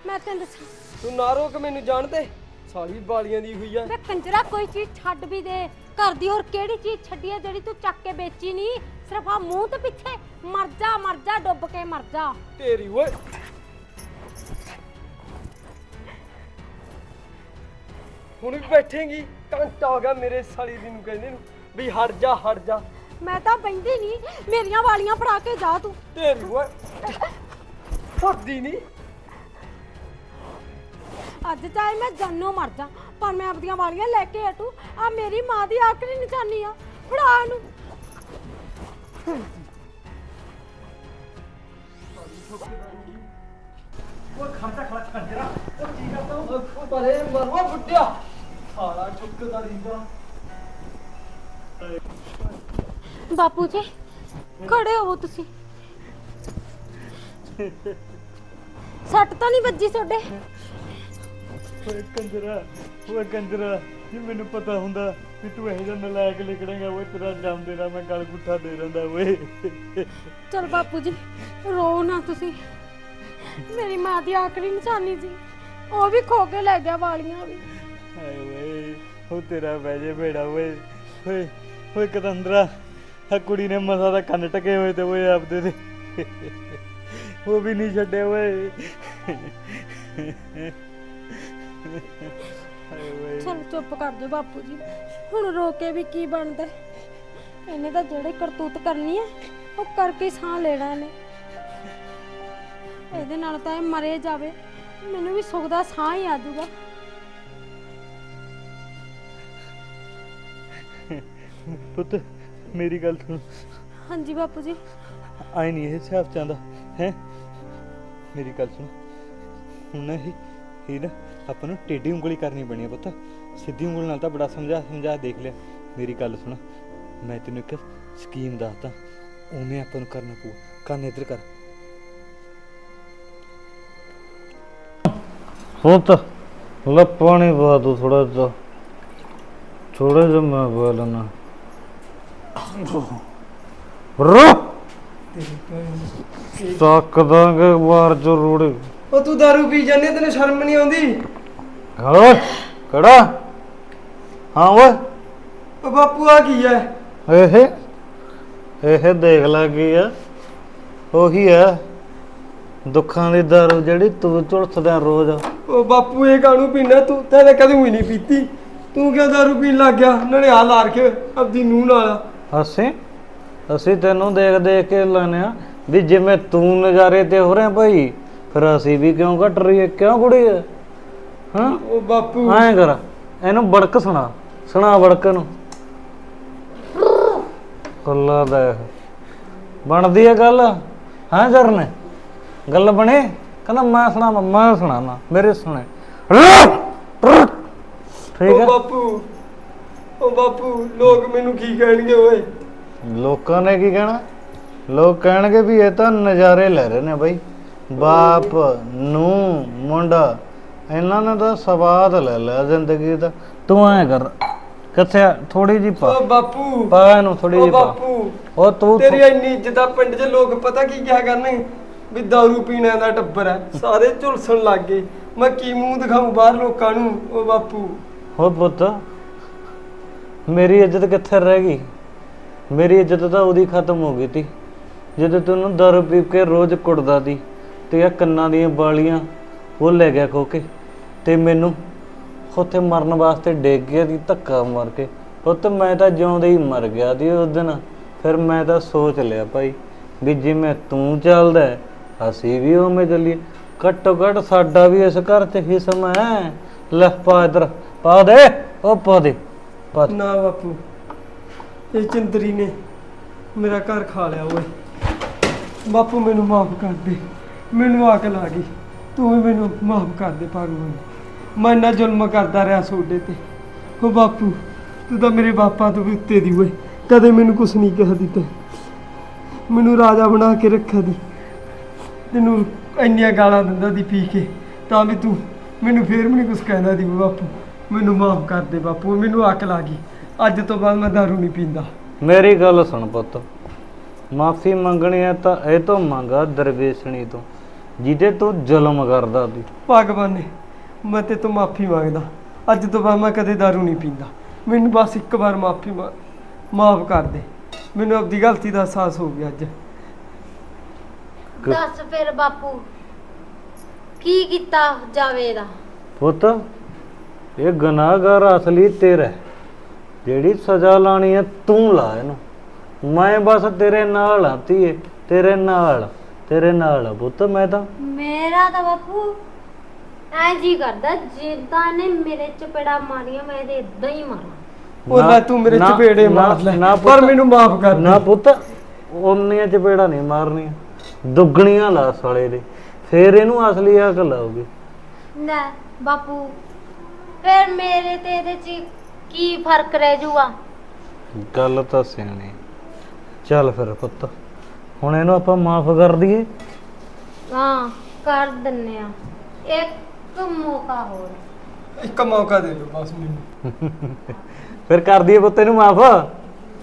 ਮੈਂ ਤੈਨੂੰ ਦੱਸਾਂ। ਤੂੰ ਨਾ ਰੋਕ ਮੈਨੂੰ ਜਾਣ ਦੇ। ਸਾਰੀ ਬਾਲੀਆਂ ਦੀ ਹੋਈ ਆ। ਵੇ ਕੰਜਰਾ ਕੋਈ ਚੀਜ਼ ਛੱਡ ਵੀ ਦੇ। ਘਰ ਦੀ ਹੋਰ ਕਿਹੜੀ ਚੀਜ਼ ਛੱਡੀ ਹੈ ਜਿਹੜੀ ਤੂੰ ਚੱਕ ਕੇ ਵੇਚੀ ਨਹੀਂ ਸਿਰਫ ਆ ਮੂੰਹ ਤੇ ਪਿੱਛੇ ਮਰ ਜਾ ਮਰ ਜਾ ਡੁੱਬ ਕੇ ਮਰ ਜਾ। ਤੇਰੀ ਓਏ। ਹੁਣ ਵੀ ਬੈਠੇਂਗੀ ਘੰਟਾ ਹੋ ਗਿਆ ਮੇਰੇ ਸਾਲੀ ਦੀ ਨੂੰ ਕਹਿੰਦੇ ਨੂੰ ਵੀ ਹਟ ਜਾ ਹਟ ਜਾ। ਮੈਂ ਤਾਂ ਬੈਂਦੀ ਨਹੀਂ ਮੇਰੀਆਂ ਵਾਲੀਆਂ ਫੜਾ ਕੇ ਜਾ ਤੂੰ। ਤੇਰੀ ਓਏ। ਫੜਦੀ ਨਹੀਂ ਅੱਜ ਚਾਹੇ ਮੈਂ ਜਾਨੋਂ ਮਰ ਜਾ ਪਰ ਮੈਂ ਆਪਣੀਆਂ ਵਾਲੀਆਂ ਲੈ ਕੇ ਹਟੂ। ਆ ਮੇਰੀ ਮਾਂ ਦੀ ਆਖਰੀ ਨਿਸ਼ਾਨੀ ਆ। ਫੜਾ ਇਹਨੂੰ। ਪਰੇ ਮਰਵਾ ਫੁੱਟਿਆ ਸਾਲਾ ਠੁੱਕਦਾਰੀ ਦਾ ਬਾਪੂ ਜੀ ਖੜੇ ਹੋਵੋ ਤੁਸੀਂ ਸੱਟ ਤਾਂ ਨਹੀਂ ਵੱਜੀ ਤੁਹਾਡੇ ਓਏ ਕੰਜਰਾ ਓਏ ਕੰਜਰਾ ਜੇ ਮੈਨੂੰ ਪਤਾ ਹੁੰਦਾ ਵੀ ਤੂੰ ਇਹੋ ਜਿਹਾ ਨਲਾਇਕ ਲਿਖੜੇਗਾ ਓਏ ਤੇਰਾ ਜੰਮ ਦੇਣਾ ਮੈਂ ਗਲ ਗੁੱਠਾ ਦੇ ਦਿੰਦਾ ਓਏ। ਚਲ ਬਾਪੂ ਜੀ ਰੋ ਨਾ ਤੁਸੀਂ। ਮੇਰੀ ਮਾਂ ਦੀ ਆਖਰੀ ਨਿਸ਼ਾਨੀ ਸੀ। ਉਹ ਵੀ ਖੋ ਕੇ ਲੈ ਗਿਆ ਵਾਲੀਆਂ ਵੀ। ਹਾਏ ਓਏ ਉਹ ਤੇਰਾ ਵੈਜੇ ਬੇੜਾ ਓਏ। ਓਏ ਓਏ ਕਤੰਦਰਾ ਆ ਕੁੜੀ ਨੇ ਮਸਾ ਦਾ ਕੰਨ ਟਕੇ ਹੋਏ ਤੇ ਓਏ ਆਪਦੇ ਦੇ। ਉਹ ਵੀ ਨਹੀਂ ਛੱਡੇ ਓਏ। ਚਲ ਚੁੱਪ ਕਰ ਜਾ ਬਾਪੂ ਜੀ। ਹੁਣ ਰੋ ਕੇ ਵੀ ਕੀ ਬਣਦਾ? ਹੈ? ਇਹਨੇ ਤਾਂ ਜਿਹੜੇ ਕਰਤੂਤ ਕਰਨੀ ਹੈ ਉਹ ਕਰਕੇ ਸਾਹ ਲੈਣਾ ਨੇ ਇਹਦੇ ਨਾਲ ਤਾਂ ਇਹ ਮਰੇ ਜਾਵੇ। ਮੈਨੂੰ ਵੀ ਸੁੱਖ ਦਾ ਸਾਹ ਹੀ ਆ ਜਾਊਗਾ। ਪੁੱਤ ਮੇਰੀ ਗੱਲ ਸੁਣ। ਹਾਂਜੀ ਬਾਪੂ ਜੀ। ਆਈ ਨਹੀਂ ਇਹ ਹਿਸਾਬ ਚਾਹੁੰਦਾ ਹੈ? ਮੇਰੀ ਗੱਲ ਸੁਣ। ਹੁਣ ਇਹ ਇਹ ਨਾ ਆਪਾਂ ਨੂੰ ਟੇਢੀ ਉਂਗਲੀ ਕਰਨੀ ਬਣੀ ਆ ਪੁੱਤ। ਸਿੱਧੀ ਉਂਗਲ ਨਾਲ ਤਾਂ ਬੜਾ ਸਮਝਾ ਸਮਝਾ ਦੇਖ ਲਿਆ। ਮੇਰੀ ਗੱਲ ਸੁਣ ਮੈਂ ਤੈਨੂੰ ਇੱਕ ਸਕੀਮ ਦੱਸਦਾ। ਉਵੇਂ ਆਪਾਂ ਨੂੰ ਕਰਨਾ ਪਊ। ਕੰਨ ਇੱਧਰ ਕਰ। ਪੁੱਤ ਲੈ ਪਾਣੀ ਪਾ ਦੋ ਥੋੜਾ ਜਿਹਾ। ਥੋੜਾ ਜਿਹਾ ਮੈਂ ਪਾ ਲੈਣਾ ਰੋ! ਚੱਕ ਦਾਂਗੇ ਬਾਹਰ ਚ ਰੋੜੇ। ਉਹ ਤੂੰ ਦਾਰੂ ਪੀ ਜਾਂਦੇ ਤੈਨੂੰ ਸ਼ਰਮ ਨਹੀਂ ਆਉਂਦੀ? ਹਲੋ ਕਿਹੜਾ ਹਾਂ ਓਏ। ਓ ਬਾਪੂ ਆ ਕੀ ਹੈ ਇਹ ਇਹ ਦੇਖ ਲੈ ਕੀ ਆ। ਉਹੀ ਆ। ਦੁੱਖਾਂ ਦੀ ਦਾਰੂ ਜਿਹੜੀ ਤੂੰ ਝੁਲਸਦਾ ਰੋਜ਼। ਓ ਬਾਪੂ ਇਹ ਕਾਹਨੂੰ ਪੀਣਾ ਤੂੰ ਤਾਂ ਇਹਨੇ ਕਦੇ ਵੀ ਨਹੀਂ ਪੀਤੀ। ਤੂੰ ਕਿਉਂ ਦਾਰੂ ਪੀਣ ਲੱਗ ਗਿਆ? ਨਾਲੇ ਆ ਲਾ ਕੇ ਆਪਦੀ ਨੂੰਹ ਨਾਲ। ਅਸੀਂ ਅਸੀਂ ਤੈਨੂੰ ਦੇਖ ਦੇਖ ਕੇ ਲੈਨੇ ਆ ਵੀ ਜਿਵੇਂ ਤੂੰ ਨਜ਼ਾਰੇ ਤੇ ਹੋ ਰਿਹਾ ਭਾਈ ਫਿਰ ਅਸੀਂ ਵੀ ਕਿਉਂ ਘਟ ਰਹੀ ਹੈ ਕਿਉਂ ਕੁੜੀ ਹੈ? ਹਾਂ ਓ ਬਾਪੂ। ਐਂ ਕਰ ਇਹਨੂੰ ਬੜਕ ਸੁਣਾ ਸੁਣਾ ਬੜਕ ਨੂੰ ਕੱਲਾ ਦੇਖ ਬਣਦੀ ਹੈ ਗੱਲ? ਹਾਂ ਜਰਨੇ? ਗੱਲ ਬਣੇ? ਕਹਿੰਦਾ ਮੈਂ ਸੁਣਾ ਮੈਂ ਸੁਣਾਣਾ ਮੇਰੇ ਸੁਣੇ। ਠੀਕ ਹੈ? ਬਾਪੂ ਓ ਬਾਪੂ ਲੋਕ ਮੈਨੂੰ ਕੀ ਕਹਿਣਗੇ ਓਏ? ਲੋਕਾਂ ਨੇ ਕੀ ਕਹਿਣਾ? ਲੋਕ ਕਹਿਣਗੇ ਵੀ ਇਹ ਤਾਂ ਨਜ਼ਾਰੇ ਲੈ ਰਹੇ ਨੇ ਬਾਈ। ਬਾਪ ਨੂੰ ਮੁੰਡਾ ਇਹਨਾਂ ਨੇ ਤਾਂ ਸਵਾਦ ਲੈ ਲਿਆ ਜ਼ਿੰਦਗੀ ਦਾ। ਤੂੰ ਐ ਕਰ ਕਿੱਥੇ ਥੋੜੀ ਜੀ ਪਾ। ਓ ਬਾਪੂ। ਪਾ ਇਹਨੂੰ ਥੋੜੀ ਓ ਜੀ ਪਾ। ਬਾਪੂ। ਉਹ ਤੂੰ ਤੇਰੀ ਇੰਨੀ ਇੱਜ਼ਤ ਆ ਪਿੰਡ 'ਚ ਲੋਕ ਪਤਾ ਕੀ ਕਿਹਾ ਕਰਨੇ ਵੀ ਦਾਰੂ ਪੀਣਾ ਦਾ ਟੱਬਰ ਹੈ ਸਾਰੇ ਝੁਲਸਣ ਲੱਗ ਗਏ। ਮੈਂ ਕੀ ਮੂੰਹ ਦਿਖਾਉਂ ਬਾਹਰ ਲੋਕਾਂ ਨੂੰ ਓ ਬਾਪੂ? ਹੋ ਪੁੱਤ ਮੇਰੀ ਇੱਜ਼ਤ ਕਿੱਥੇ ਰਹਿ ਗਈ? ਮੇਰੀ ਇੱਜ਼ਤ ਤਾਂ ਉਹਦੀ ਖਤਮ ਹੋ ਗਈ ਤੀ। ਜਦੋਂ ਤੈਨੂੰ ਦਾਰੂ ਪੀ ਕੇ ਰੋਜ਼ ਕੁੱਟਦਾ ਤੀ ਤੇ ਆ ਕੰਨਾਂ ਦੀਆਂ ਬਾਲੀਆਂ ਉਹ ਲੈ ਗਿਆ ਖੋ ਕੇ। ਤੇ ਮੈਨੂੰ ਉੱਥੇ ਮਰਨ ਵਾਸਤੇ ਡੇਗ ਗਿਆ ਦੀ ਧੱਕਾ ਮਾਰ ਕੇ। ਪੁੱਤ ਮੈਂ ਤਾਂ ਜਿਉਂਦੇ ਹੀ ਮਰ ਗਿਆ ਦੀ ਉਸ ਦਿਨ। ਫਿਰ ਮੈਂ ਤਾਂ ਸੋਚ ਲਿਆ ਭਾਈ ਵੀ ਜਿਵੇਂ ਤੂੰ ਚੱਲਦਾ ਹੈ, ਅਸੀਂ ਵੀ ਉਵੇਂ ਚੱਲੀਏ। ਘੱਟੋ ਘੱਟ ਸਾਡਾ ਵੀ ਇਸ ਘਰ 'ਚ ਹਿਸਮ ਹੈ। ਲੈ ਪਾ ਇਧਰ ਪਾ ਦੇ ਉਹ ਪਾ ਦੇ। ਪਾ ਨਾ ਬਾਪੂ ਇਹ ਚੰਦਰੀ ਨੇ ਮੇਰਾ ਘਰ ਖਾ ਲਿਆ ਓਏ। ਬਾਪੂ ਮੈਨੂੰ ਮਾਫ ਕਰ ਦੇ। ਮੈਨੂੰ ਅਕਲ ਆ ਗਈ। ਤੂੰ ਵੀ ਮੈਨੂੰ ਮਾਫ ਕਰ ਦੇ ਭਗਵਾਨ। ਮੈਂ ਇੰਨਾ ਜ਼ੁਲਮ ਕਰਦਾ ਰਿਹਾ ਸੋਡੇ ਤੇ। ਓ ਬਾਪੂ ਤੂੰ ਤਾਂ ਮੇਰੇ ਬਾਪਾ ਤੋਂ ਵੀ ਉੱਤੇ ਦੀ ਓਏ। ਕਦੇ ਮੈਨੂੰ ਕੁਛ ਨਹੀਂ ਕਿਹਾ ਦਿੱਤਾ। ਮੈਨੂੰ ਰਾਜਾ ਬਣਾ ਕੇ ਰੱਖਿਆ ਦੀ। ਤੈਨੂੰ ਇੰਨੀਆਂ ਗਾਲਾਂ ਦਿੰਦਾ ਦੀ ਪੀ ਕੇ। ਤਾਂ ਵੀ ਤੂੰ ਮੈਨੂੰ ਫੇਰ ਵੀ ਨਹੀਂ ਕੁਛ ਕਹਿੰਦਾ ਦੀ ਬਾਪੂ। ਮੈਨੂੰ ਮਾਫ ਕਰ ਦੇ ਬਾਪੂ ਮੈਨੂੰ ਅਕਲ ਆ ਗਈ। ਅੱਜ ਤੋਂ ਬਾਅਦ ਮੈਂ ਦਾਰੂ ਨਹੀਂ ਪੀਂਦਾ। ਮੇਰੀ ਗੱਲ ਸੁਣ ਪੁੱਤ। ਮਾਫੀ ਮੰਗਣੀ ਹੈ ਤਾਂ ਇਹ ਤੋਂ ਮੰਗਾ ਦਰਵੇਸ਼ਣੀ ਤੋਂ ਜਿਹਦੇ ਤੂੰ ਜ਼ੁਲਮ ਕਰਦਾ ਸੀ ਭਗਵਾਨ ਨੇ ਮੈਂ ਤੇ ਤੋਂ ਮਾਫੀ ਮੰਗਦਾ। ਅੱਜ ਤੋਂ ਬਾਅਦ ਮੈਂ ਕਦੇ ਦਾਰੂ ਨਹੀਂ ਪੀਂਦਾ। ਮੈਨੂੰ ਬਸ ਇੱਕ ਵਾਰ ਮਾਫੀ ਮਾਫ ਕਰ ਦੇ। ਮੈਨੂੰ ਆਪਣੀ ਗਲਤੀ ਦਾ ਅਹਿਸਾਸ ਹੋ ਗਿਆ ਅੱਜ। ਕਿ- ਦੱਸ ਫਿਰ ਬਾਪੂ ਕੀ ਕੀਤਾ ਜਾਵੇ ਦਾ ਪੁੱਤ ਇਹ ਗੁਨਾਹਗਾਰ ਅਸਲੀ ਤੇਰਾ ਹੈ। ਜਿਹੜੀ ਸਜ਼ਾ ਲਾਣੀ ਹੈ ਤੂੰ ਲਾ ਇਹਨੂੰ। ਮੈਂ ਬਸ ਤੇਰੇ ਨਾਲ ਆ ਧੀਏ ਤੇਰੇ ਨਾਲ ਤੇਰੇ ਨਾਲ ਆ ਪੁੱਤ ਮੈਂ ਤਾਂ। ਮੇਰਾ ਤਾਂ ਬਾਪੂ ਐ ਜੀ ਕਰਦਾ ਜਿੱਦਾਂ ਨੇ ਮੇਰੇ ਚਪੇੜਾ ਮਾਰੀਆਂ ਮੈਂ ਇਹਦੇ ਇਦਾਂ ਹੀ ਮਾਰਾਂ। ਉਹ ਲੈ ਤੂੰ ਮੇਰੇ ਨਾ- ਚਪੇੜੇ ਨਾ- ਮਾਰ ਲੈ ਨਾ ਪਰ ਪੁੱਤ- ਮੈਨੂੰ ਮਾਫ ਕਰ ਨਾ ਪੁੱਤ ਉਹਨੀਆਂ ਚਪੇੜਾ ਨਹੀਂ ਮਾਰਨੀਆਂ ਦੁੱਗਣੀਆਂ ਲਾ ਸਾਲੇ ਦੇ। ਫੇਰ ਇਹਨੂੰ ਅਸਲੀ ਅਕਲ ਆਊਗੀ। ਲੈ ਬਾਪੂ ਫਿਰ ਮੇਰੇ ਤੇ ਇਹਦੇ ਚ ਕੀ ਫ਼ਰਕ ਰਹਿ ਜੂਗਾ? ਗੱਲ ਤਾਂ ਸਿਆਣੀ। ਚੱਲ ਫਿਰ ਪੁੱਤ ਹੁਣ ਇਹਨੂੰ ਆਪਾਂ ਮਾਫ ਕਰ ਦਈਏ। ਹਾਂ ਕਰ ਦਿੰਨੇ ਆ। ਇੱਕ ਮੌਕਾ ਹੋਰ। ਇੱਕ ਮੌਕਾ ਦੇ ਦਿਓ ਬਸ ਮੈਨੂੰ। ਫਿਰ ਕਰ ਦਈਏ ਪੁੱਤ ਇਹਨੂੰ ਮਾਫ।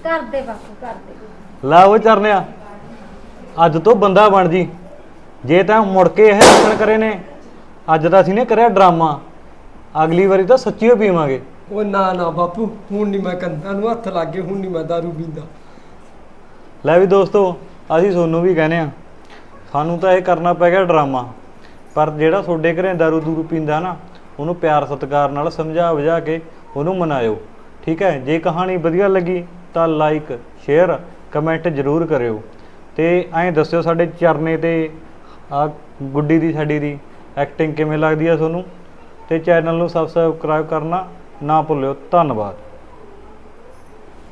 ਕਰ ਦੇ ਬਾਪੂ ਕਰ ਦੇ ਲਾ ਉਹ ਚਰਨਿਆ। ਅੱਜ ਤੋਂ ਬੰਦਾ ਬਣ ਜੀ। ਜੇ ਤਾਂ ਮੁੜ ਕੇ ਇਹ ਲੱਛਣ ਕਰੇ ਨੇ ਅੱਜ ਤਾਂ ਅਸੀਂ ਨੇ ਕਰਿਆ ਡਰਾਮਾ। ਅਗਲੀ ਵਾਰੀ ਤਾਂ ਸੱਚੀਓ ਪੀਵਾਂਗੇ। ਉਹ ਨਾ ਨਾ ਬਾਪੂ ਹੁਣ ਨਹੀਂ ਮੈਂ ਕੰਨਾਂ ਨੂੰ ਹੱਥ ਲੱਗ ਹੁਣ ਨਹੀਂ ਮੈਂ ਦਾਰੂ ਪੀਂਦਾ। ਲੈ ਵੀ ਦੋਸਤੋ ਅਸੀਂ ਤੁਹਾਨੂੰ ਵੀ ਕਹਿੰਦੇ ਆ ਸਾਨੂੰ ਤਾਂ ਇਹ ਕਰਨਾ ਪੈ ਗਿਆ ਡਰਾਮਾ। ਪਰ ਜਿਹੜਾ ਤੁਹਾਡੇ ਘਰੇ ਦਾਰੂ ਦੂਰੂ ਪੀਂਦਾ ਨਾ, ਉਹਨੂੰ ਪਿਆਰ ਸਤਿਕਾਰ ਨਾਲ ਸਮਝਾ ਵਜਾ ਕੇ ਉਹਨੂੰ ਮਨਾਇਓ। ਠੀਕ ਹੈ? ਜੇ ਕਹਾਣੀ ਵਧੀਆ ਲੱਗੀ ਤਾਂ ਲਾਈਕ ਸ਼ੇਅਰ ਕਮੈਂਟ ਜ਼ਰੂਰ ਕਰਿਓ। ਤੇ ਐਂ ਦੱਸਿਓ ਸਾਡੇ ਚਰਨੇ ਤੇ ਆ ਗੁੱਡੀ ਦੀ ਸਾਡੀ ਦੀ ਐਕਟਿੰਗ ਕਿਵੇਂ ਲੱਗਦੀ ਆ ਤੁਹਾਨੂੰ? ਤੇ ਚੈਨਲ ਨੂੰ ਸਬਸਕ੍ਰਾਈਬ ਕਰਨਾ ਨਾ ਭੁੱਲਿਓ। ਧੰਨਵਾਦ।